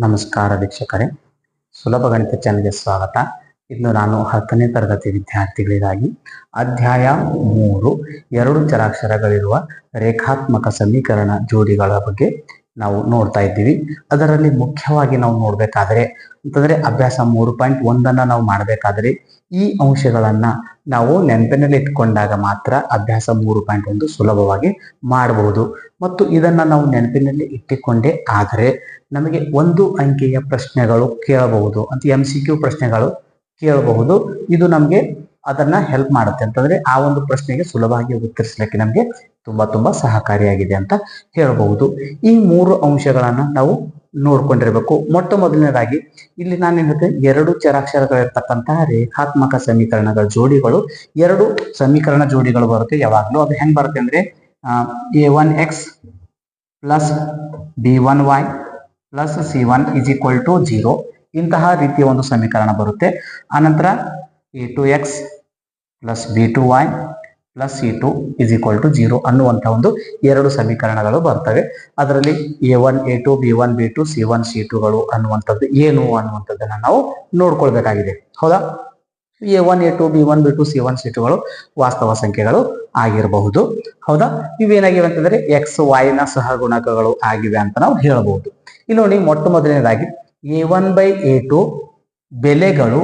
ನಮಸ್ಕಾರ ವೀಕ್ಷಕರೇ. ಸುಲಭ ಗಣಿತ ಚಾನಲ್ಗೆ ಸ್ವಾಗತ. ಇಂದು ನಾನು ಹತ್ತನೇ ತರಗತಿ ವಿದ್ಯಾರ್ಥಿಗಳಿಗಾಗಿ ಅಧ್ಯಾಯ ಮೂರು, ಎರಡು ಚರಾಕ್ಷರಗಳಿರುವ ರೇಖಾತ್ಮಕ ಸಮೀಕರಣ ಜೋಡಿಗಳ ಬಗ್ಗೆ ನಾವು ನೋಡ್ತಾ ಇದ್ದೀವಿ. ಅದರಲ್ಲಿ ಮುಖ್ಯವಾಗಿ ನಾವು ನೋಡ್ಬೇಕಾದ್ರೆ ಅಂತಂದ್ರೆ ಅಭ್ಯಾಸ ಮೂರು ಪಾಯಿಂಟ್ ಒಂದನ್ನು ನಾವು ಮಾಡಬೇಕಾದ್ರೆ ಈ ಅಂಶಗಳನ್ನ ನಾವು ನೆನಪಿನಲ್ಲಿ ಇಟ್ಕೊಂಡಾಗ ಮಾತ್ರ ಅಭ್ಯಾಸ ಮೂರು ಪಾಯಿಂಟ್ ಒಂದು ಸುಲಭವಾಗಿ ಮಾಡಬಹುದು ಮತ್ತು ಇದನ್ನ ನಾವು ನೆನಪಿನಲ್ಲಿ ಇಟ್ಟುಕೊಂಡೇ ಆದರೆ ನಮಗೆ ಒಂದು ಅಂಕೆಯ ಪ್ರಶ್ನೆಗಳು ಕೇಳಬಹುದು. ಅಂತ ಎಂ ಸಿ ಕ್ಯೂ ಪ್ರಶ್ನೆಗಳು ಕೇಳಬಹುದು. ಇದು ನಮಗೆ ಅದನ್ನ ಹೆಲ್ಪ್ ಮಾಡುತ್ತೆ ಅಂತಂದ್ರೆ ಆ ಒಂದು ಪ್ರಶ್ನೆಗೆ ಸುಲಭವಾಗಿ ಉತ್ತರಿಸಲಿಕ್ಕೆ ನಮಗೆ ತುಂಬಾ ತುಂಬಾ ಸಹಕಾರಿಯಾಗಿದೆ ಅಂತ ಹೇಳಬಹುದು. ಈ ಮೂರು ಅಂಶಗಳನ್ನ ನಾವು ನೋಡ್ಕೊಂಡಿರ್ಬೇಕು. ಮೊಟ್ಟ ಮೊದಲನೇದಾಗಿ ಇಲ್ಲಿ ನಾನು ಹೇಳ್ತೇನೆ, ಎರಡು ಚರಾಕ್ಷರಗಳಿರ್ತಕ್ಕಂತಹ ರೇಖಾತ್ಮಕ ಸಮೀಕರಣಗಳ ಜೋಡಿಗಳು, ಎರಡು ಸಮೀಕರಣ ಜೋಡಿಗಳು ಬರುತ್ತೆ ಯಾವಾಗ್ಲೂ. ಅದು ಹೆಂಗ್ ಬರುತ್ತೆ ಅಂದ್ರೆ A one X plus B one Y plus C one is equal to zero ಇಂತಹ ರೀತಿಯ ಒಂದು ಸಮೀಕರಣ ಬರುತ್ತೆ. ಆನಂತರ A two X plus B two Y plus C two is equal to zero ಅನ್ನುವಂಥ ಒಂದು ಎರಡು ಸಮೀಕರಣಗಳು ಬರ್ತವೆ. ಅದರಲ್ಲಿ A one A two B one B two C one C ಟುಗಳು ಅನ್ನುವಂಥದ್ದು ಏನು ಅನ್ನುವಂಥದ್ದನ್ನ ನಾವು ನೋಡ್ಕೊಳ್ಬೇಕಾಗಿದೆ. ಹೌದಾ? A one A two B one B two C one C ಟುಗಳು ವಾಸ್ತವ ಸಂಖ್ಯೆಗಳು ಆಗಿರಬಹುದು. ಹೌದಾ? ಇವೇನಾಗಿವೆ ಅಂತಂದ್ರೆ ಎಕ್ಸ್ನ ಸಹಗುಣಕಗಳು ಆಗಿವೆ ಅಂತ ನಾವು ಹೇಳಬಹುದು. ಇಲ್ಲಿ ನೋಡಿ ಮೊಟ್ಟ ಮೊದಲನೇದಾಗಿ A one by A two ಬೆಲೆಗಳು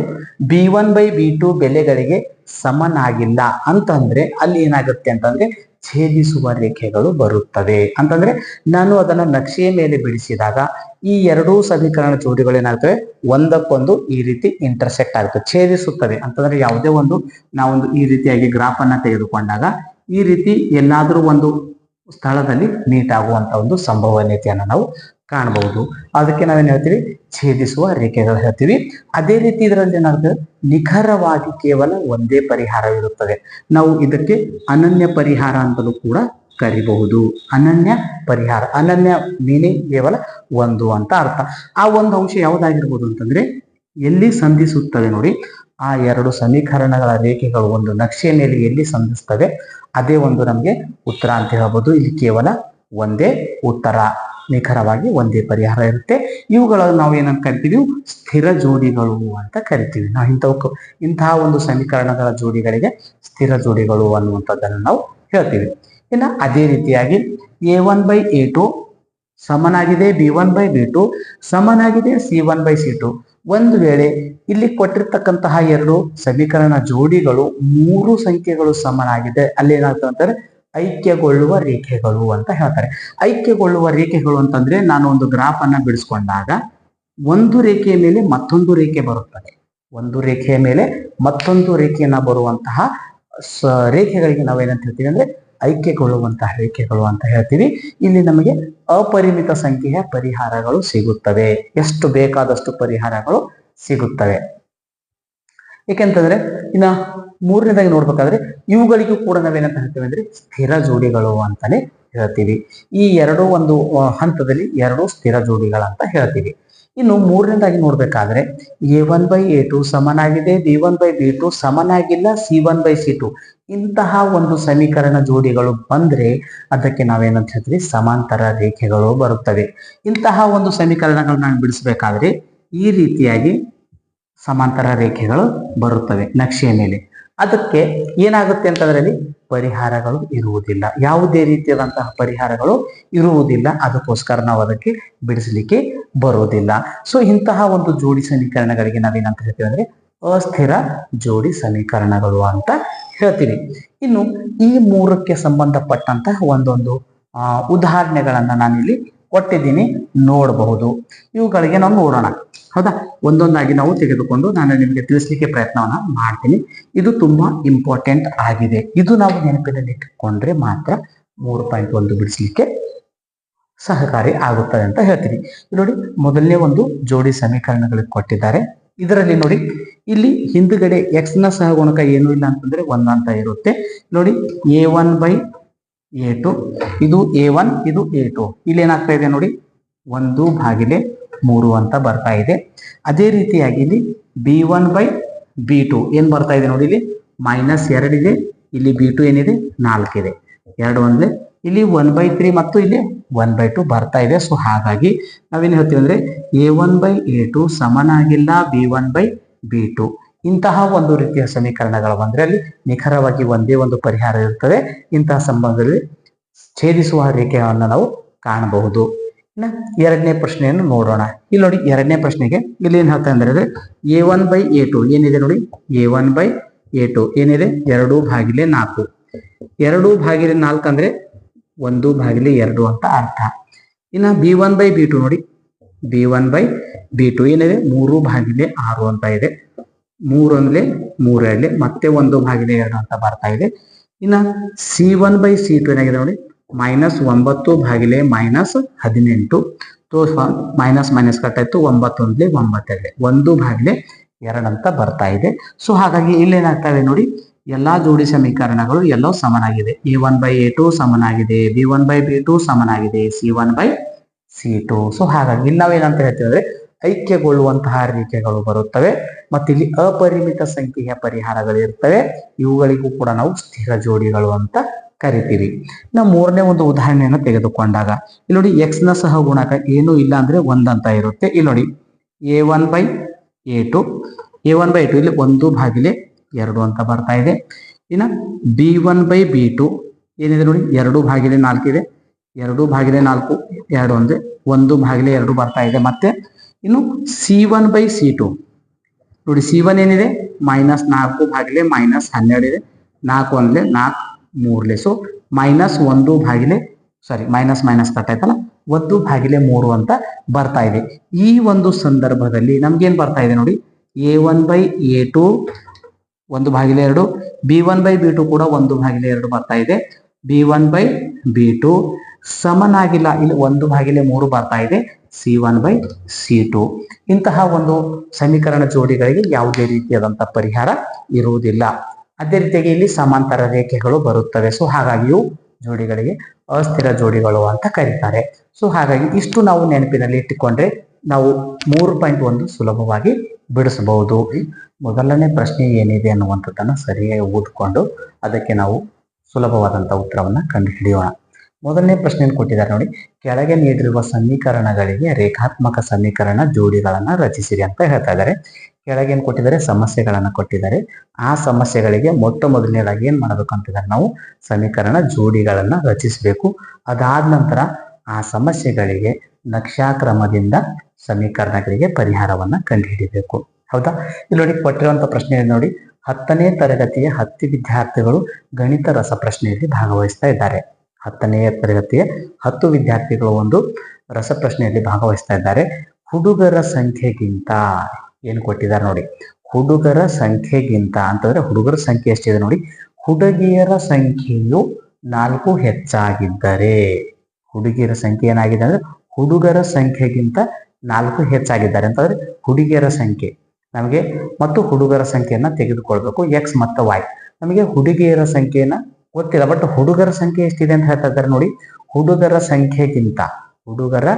B one by B two ಬೆಲೆಗಳಿಗೆ ಸಮನಾಗಿಲ್ಲ. ಅಂತಂದ್ರೆ ಅಲ್ಲಿ ಏನಾಗುತ್ತೆ ಅಂತಂದ್ರೆ ಛೇದಿಸುವ ರೇಖೆಗಳು ಬರುತ್ತವೆ. ಅಂತಂದ್ರೆ ನಾನು ಅದನ್ನ ನಕ್ಷೆಯ ಮೇಲೆ ಬಿಡಿಸಿದಾಗ ಈ ಎರಡೂ ಸಮೀಕರಣ ಜೋಡಿಗಳು ಏನಾಗ್ತವೆ? ಒಂದಕ್ಕೊಂದು ಈ ರೀತಿ ಇಂಟರ್ಸೆಕ್ಟ್ ಆಗುತ್ತೆ, ಛೇದಿಸುತ್ತವೆ. ಅಂತಂದ್ರೆ ಯಾವುದೇ ಒಂದು ನಾವೊಂದು ಈ ರೀತಿಯಾಗಿ ಗ್ರಾಫ್ ಅನ್ನ ತೆಗೆದುಕೊಂಡಾಗ ಈ ರೀತಿ ಎಲ್ಲಾದ್ರೂ ಒಂದು ಸ್ಥಳದಲ್ಲಿ ಮೀಟ್ ಆಗುವಂತ ಒಂದು ಸಂಭವನೀಯತೆಯನ್ನು ನಾವು ಕಾಣಬಹುದು. ಅದಕ್ಕೆ ನಾವೇನ್ ಹೇಳ್ತೀವಿ? ಛೇದಿಸುವ ರೇಖೆಗಳು ಹೇಳ್ತೀವಿ. ಅದೇ ರೀತಿ ಇದರಲ್ಲಿ ಏನಾಗ್ತದೆ ನಿಖರವಾಗಿ ಕೇವಲ ಒಂದೇ ಪರಿಹಾರವಿರುತ್ತದೆ ನಾವು ಇದಕ್ಕೆ ಅನನ್ಯ ಪರಿಹಾರ ಅಂತಲೂ ಕೂಡ ಕರಿಬಹುದು. ಅನನ್ಯ ಪರಿಹಾರ. ಅನನ್ಯ ಮೀನಿಂಗ್ ಕೇವಲ ಒಂದು ಅಂತ ಅರ್ಥ. ಆ ಒಂದು ಅಂಶ ಯಾವುದಾಗಿರ್ಬೋದು ಅಂತಂದ್ರೆ ಎಲ್ಲಿ ಸಂಧಿಸುತ್ತವೆ ನೋಡಿ. ಆ ಎರಡು ಸಮೀಕರಣಗಳ ರೇಖೆಗಳು ಒಂದು ನಕ್ಷೆಯ ಮೇಲೆ ಎಲ್ಲಿ ಸಂಧಿಸ್ತವೆ, ಅದೇ ಒಂದು ನಮಗೆ ಉತ್ತರ ಅಂತ ಹೇಳ್ಬೋದು. ಇಲ್ಲಿ ಕೇವಲ ಒಂದೇ ಉತ್ತರ. ನಿಖರವಾಗಿ ಒಂದೇ ಪರಿಹಾರ ಇರುತ್ತೆ. ಇವುಗಳನ್ನು ನಾವು ಏನಂತ ಕರಿತೀವಿ? ಸ್ಥಿರ ಜೋಡಿಗಳು ಅಂತ ಕರಿತೀವಿ. ನಾವು ಇಂಥವಕ್ಕೆ ಇಂತಹ ಒಂದು ಸಮೀಕರಣಗಳ ಜೋಡಿಗಳಿಗೆ ಸ್ಥಿರ ಜೋಡಿಗಳು ಅನ್ನುವಂಥದ್ದನ್ನು ನಾವು ಹೇಳ್ತೀವಿ. ಇನ್ನ ಅದೇ ರೀತಿಯಾಗಿ A one by A two ಸಮನಾಗಿದೆ B one by B two ಸಮನಾಗಿದೆ C one by C two ಒಂದು ವೇಳೆ ಇಲ್ಲಿ ಕೊಟ್ಟಿರ್ತಕ್ಕಂತಹ ಎರಡು ಸಮೀಕರಣ ಜೋಡಿಗಳು ಮೂರು ಸಂಖ್ಯೆಗಳು ಸಮನಾಗಿದೆ. ಅಲ್ಲಿ ಏನಾಗ್ತದೆ ಅಂತಂದ್ರೆ ಐಕ್ಯಗೊಳ್ಳುವ ರೇಖೆಗಳು ಅಂತ ಹೇಳ್ತಾರೆ. ಐಕ್ಯಗೊಳ್ಳುವ ರೇಖೆಗಳು ಅಂತಂದ್ರೆ ನಾನು ಒಂದು ಗ್ರಾಫ್ ಅನ್ನ ಬಿಡಿಸ್ಕೊಂಡಾಗ ಒಂದು ರೇಖೆಯ ಮೇಲೆ ಮತ್ತೊಂದು ರೇಖೆ ಬರುತ್ತದೆ. ಒಂದು ರೇಖೆಯ ಮೇಲೆ ಮತ್ತೊಂದು ರೇಖೆಯನ್ನ ಬರುವಂತಹ ರೇಖೆಗಳಿಗೆ ನಾವೇನಂತ ಹೇಳ್ತೀವಿ ಅಂದ್ರೆ ಐಕ್ಯಗೊಳ್ಳುವಂತಹ ರೇಖೆಗಳು ಅಂತ ಹೇಳ್ತೀವಿ. ಇಲ್ಲಿ ನಮಗೆ ಅಪರಿಮಿತ ಸಂಖ್ಯೆಯ ಪರಿಹಾರಗಳು ಸಿಗುತ್ತವೆ. ಎಷ್ಟು ಬೇಕಾದಷ್ಟು ಪರಿಹಾರಗಳು ಸಿಗುತ್ತವೆ. ಏಕೆಂತಂದ್ರೆ, ಇನ್ನ ಮೂರನೇದಾಗಿ ನೋಡ್ಬೇಕಾದ್ರೆ, ಇವುಗಳಿಗೂ ಕೂಡ ನಾವೇನಂತ ಹೇಳ್ತೇವೆ ಅಂದ್ರೆ, ಸ್ಥಿರ ಜೋಡಿಗಳು ಅಂತಾನೆ ಹೇಳ್ತೀವಿ. ಈ ಎರಡು ಒಂದು ಹಂತದಲ್ಲಿ ಎರಡು ಸ್ಥಿರ ಜೋಡಿಗಳಂತ ಹೇಳ್ತೀವಿ. ಇನ್ನು ಮೂರನೇದಾಗಿ ನೋಡ್ಬೇಕಾದ್ರೆ, A one by A two ಸಮನಾಗಿದೆ, B one by B two ಸಮನಾಗಿಲ್ಲ, C one by C two ಇಂತಹ ಒಂದು ಸಮೀಕರಣ ಜೋಡಿಗಳು ಬಂದ್ರೆ, ಅದಕ್ಕೆ ನಾವೇನಂತ ಹೇಳ್ತೀವಿ, ಸಮಾಂತರ ರೇಖೆಗಳು ಬರುತ್ತವೆ. ಇಂತಹ ಒಂದು ಸಮೀಕರಣಗಳನ್ನ ಬಿಡಿಸ್ಬೇಕಾದ್ರೆ, ಈ ರೀತಿಯಾಗಿ ಸಮಾಂತರ ರೇಖೆಗಳು ಬರುತ್ತವೆ ನಕ್ಷೆಯ ಮೇಲೆ. ಅದಕ್ಕೆ ಏನಾಗುತ್ತೆ ಅಂತಂದ್ರಲ್ಲಿ ಪರಿಹಾರಗಳು ಇರುವುದಿಲ್ಲ. ಯಾವುದೇ ರೀತಿಯಾದಂತಹ ಪರಿಹಾರಗಳು ಇರುವುದಿಲ್ಲ. ಅದಕ್ಕೋಸ್ಕರ ನಾವು ಅದಕ್ಕೆ ಬಿಡಿಸಲಿಕ್ಕೆ ಬರುವುದಿಲ್ಲ. ಸೊ ಇಂತಹ ಒಂದು ಜೋಡಿ ಸಮೀಕರಣಗಳಿಗೆ ನಾವೇನಂತ ಹೇಳ್ತೀವಿ ಅಂದ್ರೆ ಅಸ್ಥಿರ ಜೋಡಿ ಸಮೀಕರಣಗಳು ಅಂತ ಹೇಳ್ತೀವಿ. ಇನ್ನು ಈ ಮೂರಕ್ಕೆ ಸಂಬಂಧಪಟ್ಟಂತಹ ಒಂದೊಂದು ಉದಾಹರಣೆಗಳನ್ನ ನಾನಿಲ್ಲಿ ಕೊಟ್ಟಿದ್ದೀನಿ, ನೋಡಬಹುದು. ಇವುಗಳಿಗೆ ನಾವು ನೋಡೋಣ. ಹೌದಾ? ಒಂದೊಂದಾಗಿ ನಾವು ತೆಗೆದುಕೊಂಡು ನಾನು ನಿಮಗೆ ತಿಳಿಸ್ಲಿಕ್ಕೆ ಪ್ರಯತ್ನವನ್ನ ಮಾಡ್ತೀನಿ. ಇದು ತುಂಬಾ ಇಂಪಾರ್ಟೆಂಟ್ ಆಗಿದೆ. ಇದು ನಾವು ನೆನಪಿನಲ್ಲಿ ಇಟ್ಟುಕೊಂಡ್ರೆ ಮಾತ್ರ ಮೂರು ಪಾಯಿಂಟ್ ಒಂದು ಬಿಡಿಸ್ಲಿಕ್ಕೆ ಸಹಕಾರಿ ಆಗುತ್ತದೆ ಅಂತ ಹೇಳ್ತೀನಿ. ನೋಡಿ, ಮೊದಲನೇ ಒಂದು ಜೋಡಿ ಸಮೀಕರಣಗಳಿಗೆ ಕೊಟ್ಟಿದ್ದಾರೆ. ಇದರಲ್ಲಿ ನೋಡಿ, ಇಲ್ಲಿ ಹಿಂದುಗಡೆ ಎಕ್ಸ್ನ ಸಹಗುಣಕ ಏನು ಇಲ್ಲ ಅಂತಂದ್ರೆ ಒಂದಂತ ಇರುತ್ತೆ. ನೋಡಿ A one by A two ಇದು ಎ ಒನ್ ಇದು ಎ ಟು ಇಲ್ಲಿ ಏನಾಗ್ತಾ ಇದೆ ನೋಡಿ? ಒಂದು ಭಾಗಿಲೆ ಮೂರು ಅಂತ ಬರ್ತಾ ಇದೆ. ಅದೇ ರೀತಿಯಾಗಿ ಇಲ್ಲಿ B one by B two ಏನ್ ಬರ್ತಾ ಇದೆ ನೋಡಿ ಇಲ್ಲಿ? ಮೈನಸ್ ಎರಡಿದೆ ಇಲ್ಲಿ ಬಿ ಟು ಏನಿದೆ? ನಾಲ್ಕಿದೆ ಎರಡು ಒಂದೇ ಇಲ್ಲಿ ಒನ್ ಬೈ ತ್ರೀ ಮತ್ತು ಇಲ್ಲಿ ಒನ್ ಬೈ ಟು ಬರ್ತಾ ಇದೆ. ಸೊ ಹಾಗಾಗಿ ನಾವೇನು ಹೇಳ್ತೀವಿ ಅಂದ್ರೆ A one by A two ಸಮನಾಗಿಲ್ಲ B one by B two ಇಂತಹ ಒಂದು ರೀತಿಯ ಸಮೀಕರಣಗಳು ಬಂದ್ರೆ ಅಲ್ಲಿ ನಿಖರವಾಗಿ ಒಂದೇ ಒಂದು ಪರಿಹಾರ ಇರ್ತದೆ. ಇಂತಹ ಸಂಬಂಧದಲ್ಲಿ ಛೇದಿಸುವ ರೇಖೆಯನ್ನು ನಾವು ಕಾಣಬಹುದು. ಇನ್ನ ಎರಡನೇ ಪ್ರಶ್ನೆಯನ್ನು ನೋಡೋಣ. ಇಲ್ಲಿ ನೋಡಿ ಎರಡನೇ ಪ್ರಶ್ನೆಗೆ ಇಲ್ಲಿ ಏನ್ ಹೇಳ್ತಾ ಅಂದ್ರೆ A one by A two ಏನಿದೆ ನೋಡಿ? A one by A two ಏನಿದೆ? ಎರಡು ಭಾಗಿಲೆ ನಾಲ್ಕು. ಎರಡು ಭಾಗಿಲೆ ನಾಲ್ಕು ಅಂದ್ರೆ ಒಂದು ಭಾಗಿಲೆ ಎರಡು ಅಂತ ಅರ್ಥ. ಇನ್ನ B one by B two ನೋಡಿ. B one by B two ಏನಿದೆ? ಮೂರು ಭಾಗಿಲೆ ಆರು ಅಂತ ಇದೆ. ಮೂರು ಅಂದ್ರೆ ಮೂರು ಮತ್ತೆ ಒಂದು ಭಾಗಿಲೆ ಎರಡು ಅಂತ ಬರ್ತಾ ಇದೆ. ಇನ್ನ C one by C two ಏನಾಗಿದೆ ನೋಡಿ ಮೈನಸ್ ಒಂಬತ್ತು ಭಾಗಿಲೆ ಮೈನಸ್ ಹದಿನೆಂಟು. ತೋ ಮೈನಸ್ ಮೈನಸ್ ಕಟ್ ಆಯ್ತು, ಒಂಬತ್ತು ಒಂದ್ಲೆ ಒಂಬತ್ತೆರಡ್ಲೆ ಒಂದು ಭಾಗಿಲೆ ಎರಡು ಅಂತ ಬರ್ತಾ ಇದೆ. ಸೊ ಹಾಗಾಗಿ ಇಲ್ಲೇನಾಗ್ತವೆ ನೋಡಿ, ಎಲ್ಲಾ ಜೋಡಿ ಸಮೀಕರಣಗಳು ಎಲ್ಲವೂ ಸಮನಾಗಿದೆ. A one by A two ಸಮನಾಗಿದೆ B one by B two ಸಮನಾಗಿದೆ C one by C two so ಹಾಗಾಗಿ ಇಲ್ಲಿ ನಾವೇನಂತ ಹೇಳ್ತೇವೆ ಐಕ್ಯಗೊಳ್ಳುವಂತಹ ರೇಖೆಗಳು ಬರುತ್ತವೆ. ಮತ್ತು ಇಲ್ಲಿ ಅಪರಿಮಿತ ಸಂಖ್ಯೆಯ ಪರಿಹಾರಗಳಿರ್ತವೆ ಇವುಗಳಿಗೂ ಕೂಡ ನಾವು ಸ್ಥಿರ ಜೋಡಿಗಳು ಅಂತ ಕರಿತೀವಿ ನಾವು ಮೂರನೇ ಒಂದು ಉದಾಹರಣೆಯನ್ನು ತೆಗೆದುಕೊಂಡಾಗ ಇಲ್ಲಿ ನೋಡಿ ಎಕ್ಸ್ನ ಸಹ ಗುಣಕ ಏನು ಇಲ್ಲ ಅಂದ್ರೆ ಒಂದಂತ ಇರುತ್ತೆ. ಇಲ್ಲಿ ನೋಡಿ A one by A two A one by two ಇಲ್ಲಿ ಒಂದು ಭಾಗಿಲೆ ಎರಡು ಅಂತ ಬರ್ತಾ ಇದೆ. ಇನ್ನ B one by B two ಏನಿದೆ ನೋಡಿ, ಎರಡು ಭಾಗಿಲೆ ನಾಲ್ಕು ಇದೆ. ಎರಡು ಭಾಗಿಲೆ ನಾಲ್ಕು, ಎರಡು ಅಂದ್ರೆ ಒಂದು ಭಾಗಿಲೆ ಎರಡು ಬರ್ತಾ ಇದೆ. ಮತ್ತೆ ಇನ್ನು C one by C two ನೋಡಿ ಸಿ ಒನ್ ಏನಿದೆ? ಮೈನಸ್ ನಾಲ್ಕು ಭಾಗಿಲೆ ಮೈನಸ್ ಹನ್ನೆರಡು ಇದೆ. ನಾಲ್ಕು ಒಂದ್ಲೆ ನಾಲ್ಕು, ಮೂರ್ಲೆ. ಸೊ ಮೈನಸ್ ಒಂದು ಭಾಗಿಲೆ ಸಾರಿ ಮೈನಸ್ ಮೈನಸ್ ಕಟ್ ಆಯ್ತಲ್ಲ ಒಂದು ಭಾಗಿಲೆ ಮೂರು ಅಂತ ಬರ್ತಾ ಇದೆ. ಈ ಒಂದು ಸಂದರ್ಭದಲ್ಲಿ ನಮ್ಗೇನ್ ಬರ್ತಾ ಇದೆ ನೋಡಿ? A one by A two ಒಂದು ಭಾಗಿಲೆ ಎರಡು. B one by B two ಕೂಡ ಒಂದು ಭಾಗಿಲೆ ಎರಡು ಬರ್ತಾ ಇದೆ. B one by B two ಸಮನಾಗಿಲ್ಲ, ಇಲ್ಲಿ, ಒಂದು ಭಾಗಿಲೆ ಮೂರು ಬರ್ತಾ ಇದೆ. C one by C two ಇಂತಹ ಒಂದು ಸಮೀಕರಣ ಜೋಡಿಗಳಿಗೆ ಯಾವುದೇ ರೀತಿಯಾದಂಥ ಪರಿಹಾರ ಇರುವುದಿಲ್ಲ. ಅದೇ ರೀತಿಯಾಗಿ ಇಲ್ಲಿ ಸಮಾಂತರ ರೇಖೆಗಳು ಬರುತ್ತವೆ. ಸೊ ಹಾಗಾಗಿಯೂ ಜೋಡಿಗಳಿಗೆ ಅಸ್ಥಿರ ಜೋಡಿಗಳು ಅಂತ ಕರೀತಾರೆ. ಸೊ ಹಾಗಾಗಿ ಇಷ್ಟು ನಾವು ನೆನಪಿನಲ್ಲಿ ಇಟ್ಟುಕೊಂಡ್ರೆ ನಾವು ಮೂರು ಪಾಯಿಂಟ್ ಒಂದು ಸುಲಭವಾಗಿ ಬಿಡಿಸಬಹುದು. ಮೊದಲನೇ ಪ್ರಶ್ನೆ ಏನಿದೆ ಅನ್ನುವಂಥದ್ದನ್ನು ಸರಿಯಾಗಿ ಓದ್ಕೊಂಡು ಅದಕ್ಕೆ ನಾವು ಸುಲಭವಾದಂತ ಉತ್ತರವನ್ನು ಕಂಡುಹಿಡಿಯೋಣ. ಮೊದಲನೇ ಪ್ರಶ್ನೆಯನ್ನು ಕೊಟ್ಟಿದ್ದಾರೆ ನೋಡಿ. ಕೆಳಗೆ ನೀಡಿರುವ ಸಮೀಕರಣಗಳಿಗೆ ರೇಖಾತ್ಮಕ ಸಮೀಕರಣ ಜೋಡಿಗಳನ್ನು ರಚಿಸಿರಿ ಅಂತ ಹೇಳ್ತಾ ಇದ್ದಾರೆ. ಕೆಳಗೆ ಏನು ಕೊಟ್ಟಿದ್ದಾರೆ? ಸಮಸ್ಯೆಗಳನ್ನು ಕೊಟ್ಟಿದ್ದಾರೆ. ಆ ಸಮಸ್ಯೆಗಳಿಗೆ ಮೊಟ್ಟ ಮೊದಲನೇದಾಗಿ ಏನು ಮಾಡಬೇಕು ಅಂತಿದ್ದಾರೆ ನಾವು? ಸಮೀಕರಣ ಜೋಡಿಗಳನ್ನು ರಚಿಸಬೇಕು. ಅದಾದ ನಂತರ ಆ ಸಮಸ್ಯೆಗಳಿಗೆ ನಕ್ಷಾಕ್ರಮದಿಂದ ಸಮೀಕರಣಗಳಿಗೆ ಪರಿಹಾರವನ್ನು ಕಂಡುಹಿಡಿಬೇಕು. ಹೌದಾ? ಇಲ್ಲಿ ನೋಡಿ ಕೊಟ್ಟಿರುವಂಥ ಪ್ರಶ್ನೆ ನೋಡಿ. ಹತ್ತನೇ ತರಗತಿಯ ಹತ್ತು ವಿದ್ಯಾರ್ಥಿಗಳು ಗಣಿತ ರಸಪ್ರಶ್ನೆಯಲ್ಲಿ ಭಾಗವಹಿಸ್ತಾ ಇದ್ದಾರೆ. ಹತ್ತನೆಯ ತರಗತಿಯ ಹತ್ತು ವಿದ್ಯಾರ್ಥಿಗಳು ಒಂದು ರಸಪ್ರಶ್ನೆಯಲ್ಲಿ ಭಾಗವಹಿಸ್ತಾ ಇದ್ದಾರೆ. ಹುಡುಗರ ಸಂಖ್ಯೆಗಿಂತ ಏನು ಕೊಟ್ಟಿದ್ದಾರೆ ನೋಡಿ. ಹುಡುಗರ ಸಂಖ್ಯೆಗಿಂತ ಅಂತಂದ್ರೆ ಹುಡುಗರ ಸಂಖ್ಯೆ ಎಷ್ಟಿದೆ ನೋಡಿ. ಹುಡುಗಿಯರ ಸಂಖ್ಯೆಯು ನಾಲ್ಕು ಹೆಚ್ಚಾಗಿದ್ದರೆ, ಹುಡುಗಿಯರ ಸಂಖ್ಯೆ ಏನಾಗಿದೆ ಅಂದ್ರೆ ಹುಡುಗರ ಸಂಖ್ಯೆಗಿಂತ ನಾಲ್ಕು ಹೆಚ್ಚಾಗಿದ್ದಾರೆ ಅಂತಂದ್ರೆ ಹುಡುಗಿಯರ ಸಂಖ್ಯೆ. ನಮಗೆ ಮತ್ತು ಹುಡುಗರ ಸಂಖ್ಯೆಯನ್ನ ತೆಗೆದುಕೊಳ್ಬೇಕು. ಎಕ್ಸ್ ಮತ್ತು ವೈ ನಮಗೆ ಹುಡುಗಿಯರ ಸಂಖ್ಯೆಯನ್ನ ಗೊತ್ತಿಲ್ಲ ಬಟ್ ಹುಡುಗರ ಸಂಖ್ಯೆ ಎಷ್ಟಿದೆ ಅಂತ ಹೇಳ್ತಾ ಇದ್ದಾರೆ ನೋಡಿ. ಹುಡುಗರ ಸಂಖ್ಯೆಗಿಂತ ಹುಡುಗರ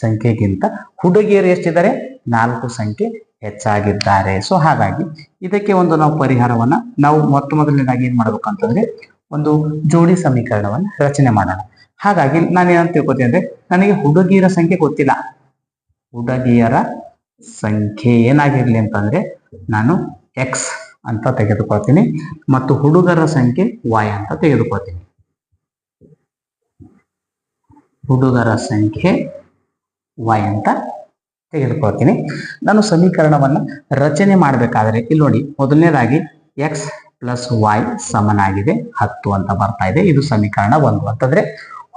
ಸಂಖ್ಯೆಗಿಂತ ಹುಡುಗಿಯರು ಎಷ್ಟಿದ್ದಾರೆ? ನಾಲ್ಕು ಸಂಖ್ಯೆ ಹೆಚ್ಚಾಗಿದ್ದಾರೆ. ಸೊ ಹಾಗಾಗಿ ಇದಕ್ಕೆ ಒಂದು ನಾವು ಪರಿಹಾರವನ್ನ ನಾವು ಮೊತ್ತ ಮೊದಲನೇದಾಗಿ ಏನ್ ಮಾಡ್ಬೇಕು ಅಂತಂದ್ರೆ ಒಂದು ಜೋಡಿ ಸಮೀಕರಣವನ್ನ ರಚನೆ ಮಾಡೋಣ. ಹಾಗಾಗಿ ನಾನು ಏನಂತ ತಿಳ್ಕೊತೀನಿ ಅಂದ್ರೆ ನನಗೆ ಹುಡುಗಿಯರ ಸಂಖ್ಯೆ ಗೊತ್ತಿಲ್ಲ. ಹುಡುಗಿಯರ ಸಂಖ್ಯೆ ಏನಾಗಿರ್ಲಿ ಅಂತಂದ್ರೆ ನಾನು ಎಕ್ಸ್ ಅಂತ ತೆಗೆದುಕೊಳ್ತೀನಿ. ಮತ್ತು ಹುಡುಗರ ಸಂಖ್ಯೆ ವಾಯ್ ಅಂತ ತೆಗೆದುಕೊಳ್ತೀನಿ. ಹುಡುಗರ ಸಂಖ್ಯೆ ವಾಯ್ ಅಂತ ತೆಗೆದುಕೊಳ್ತೀನಿ. ನಾನು ಸಮೀಕರಣವನ್ನು ರಚನೆ ಮಾಡಬೇಕಾದ್ರೆ ಇಲ್ಲಿ ನೋಡಿ, ಮೊದಲನೇದಾಗಿ ಎಕ್ಸ್ ಪ್ಲಸ್ ವಾಯ್ ಸಮನಾಗಿದೆ, ಹತ್ತು ಅಂತ ಬರ್ತಾ ಇದೆ. ಇದು ಸಮೀಕರಣ ಒಂದು. ಅಂತಂದ್ರೆ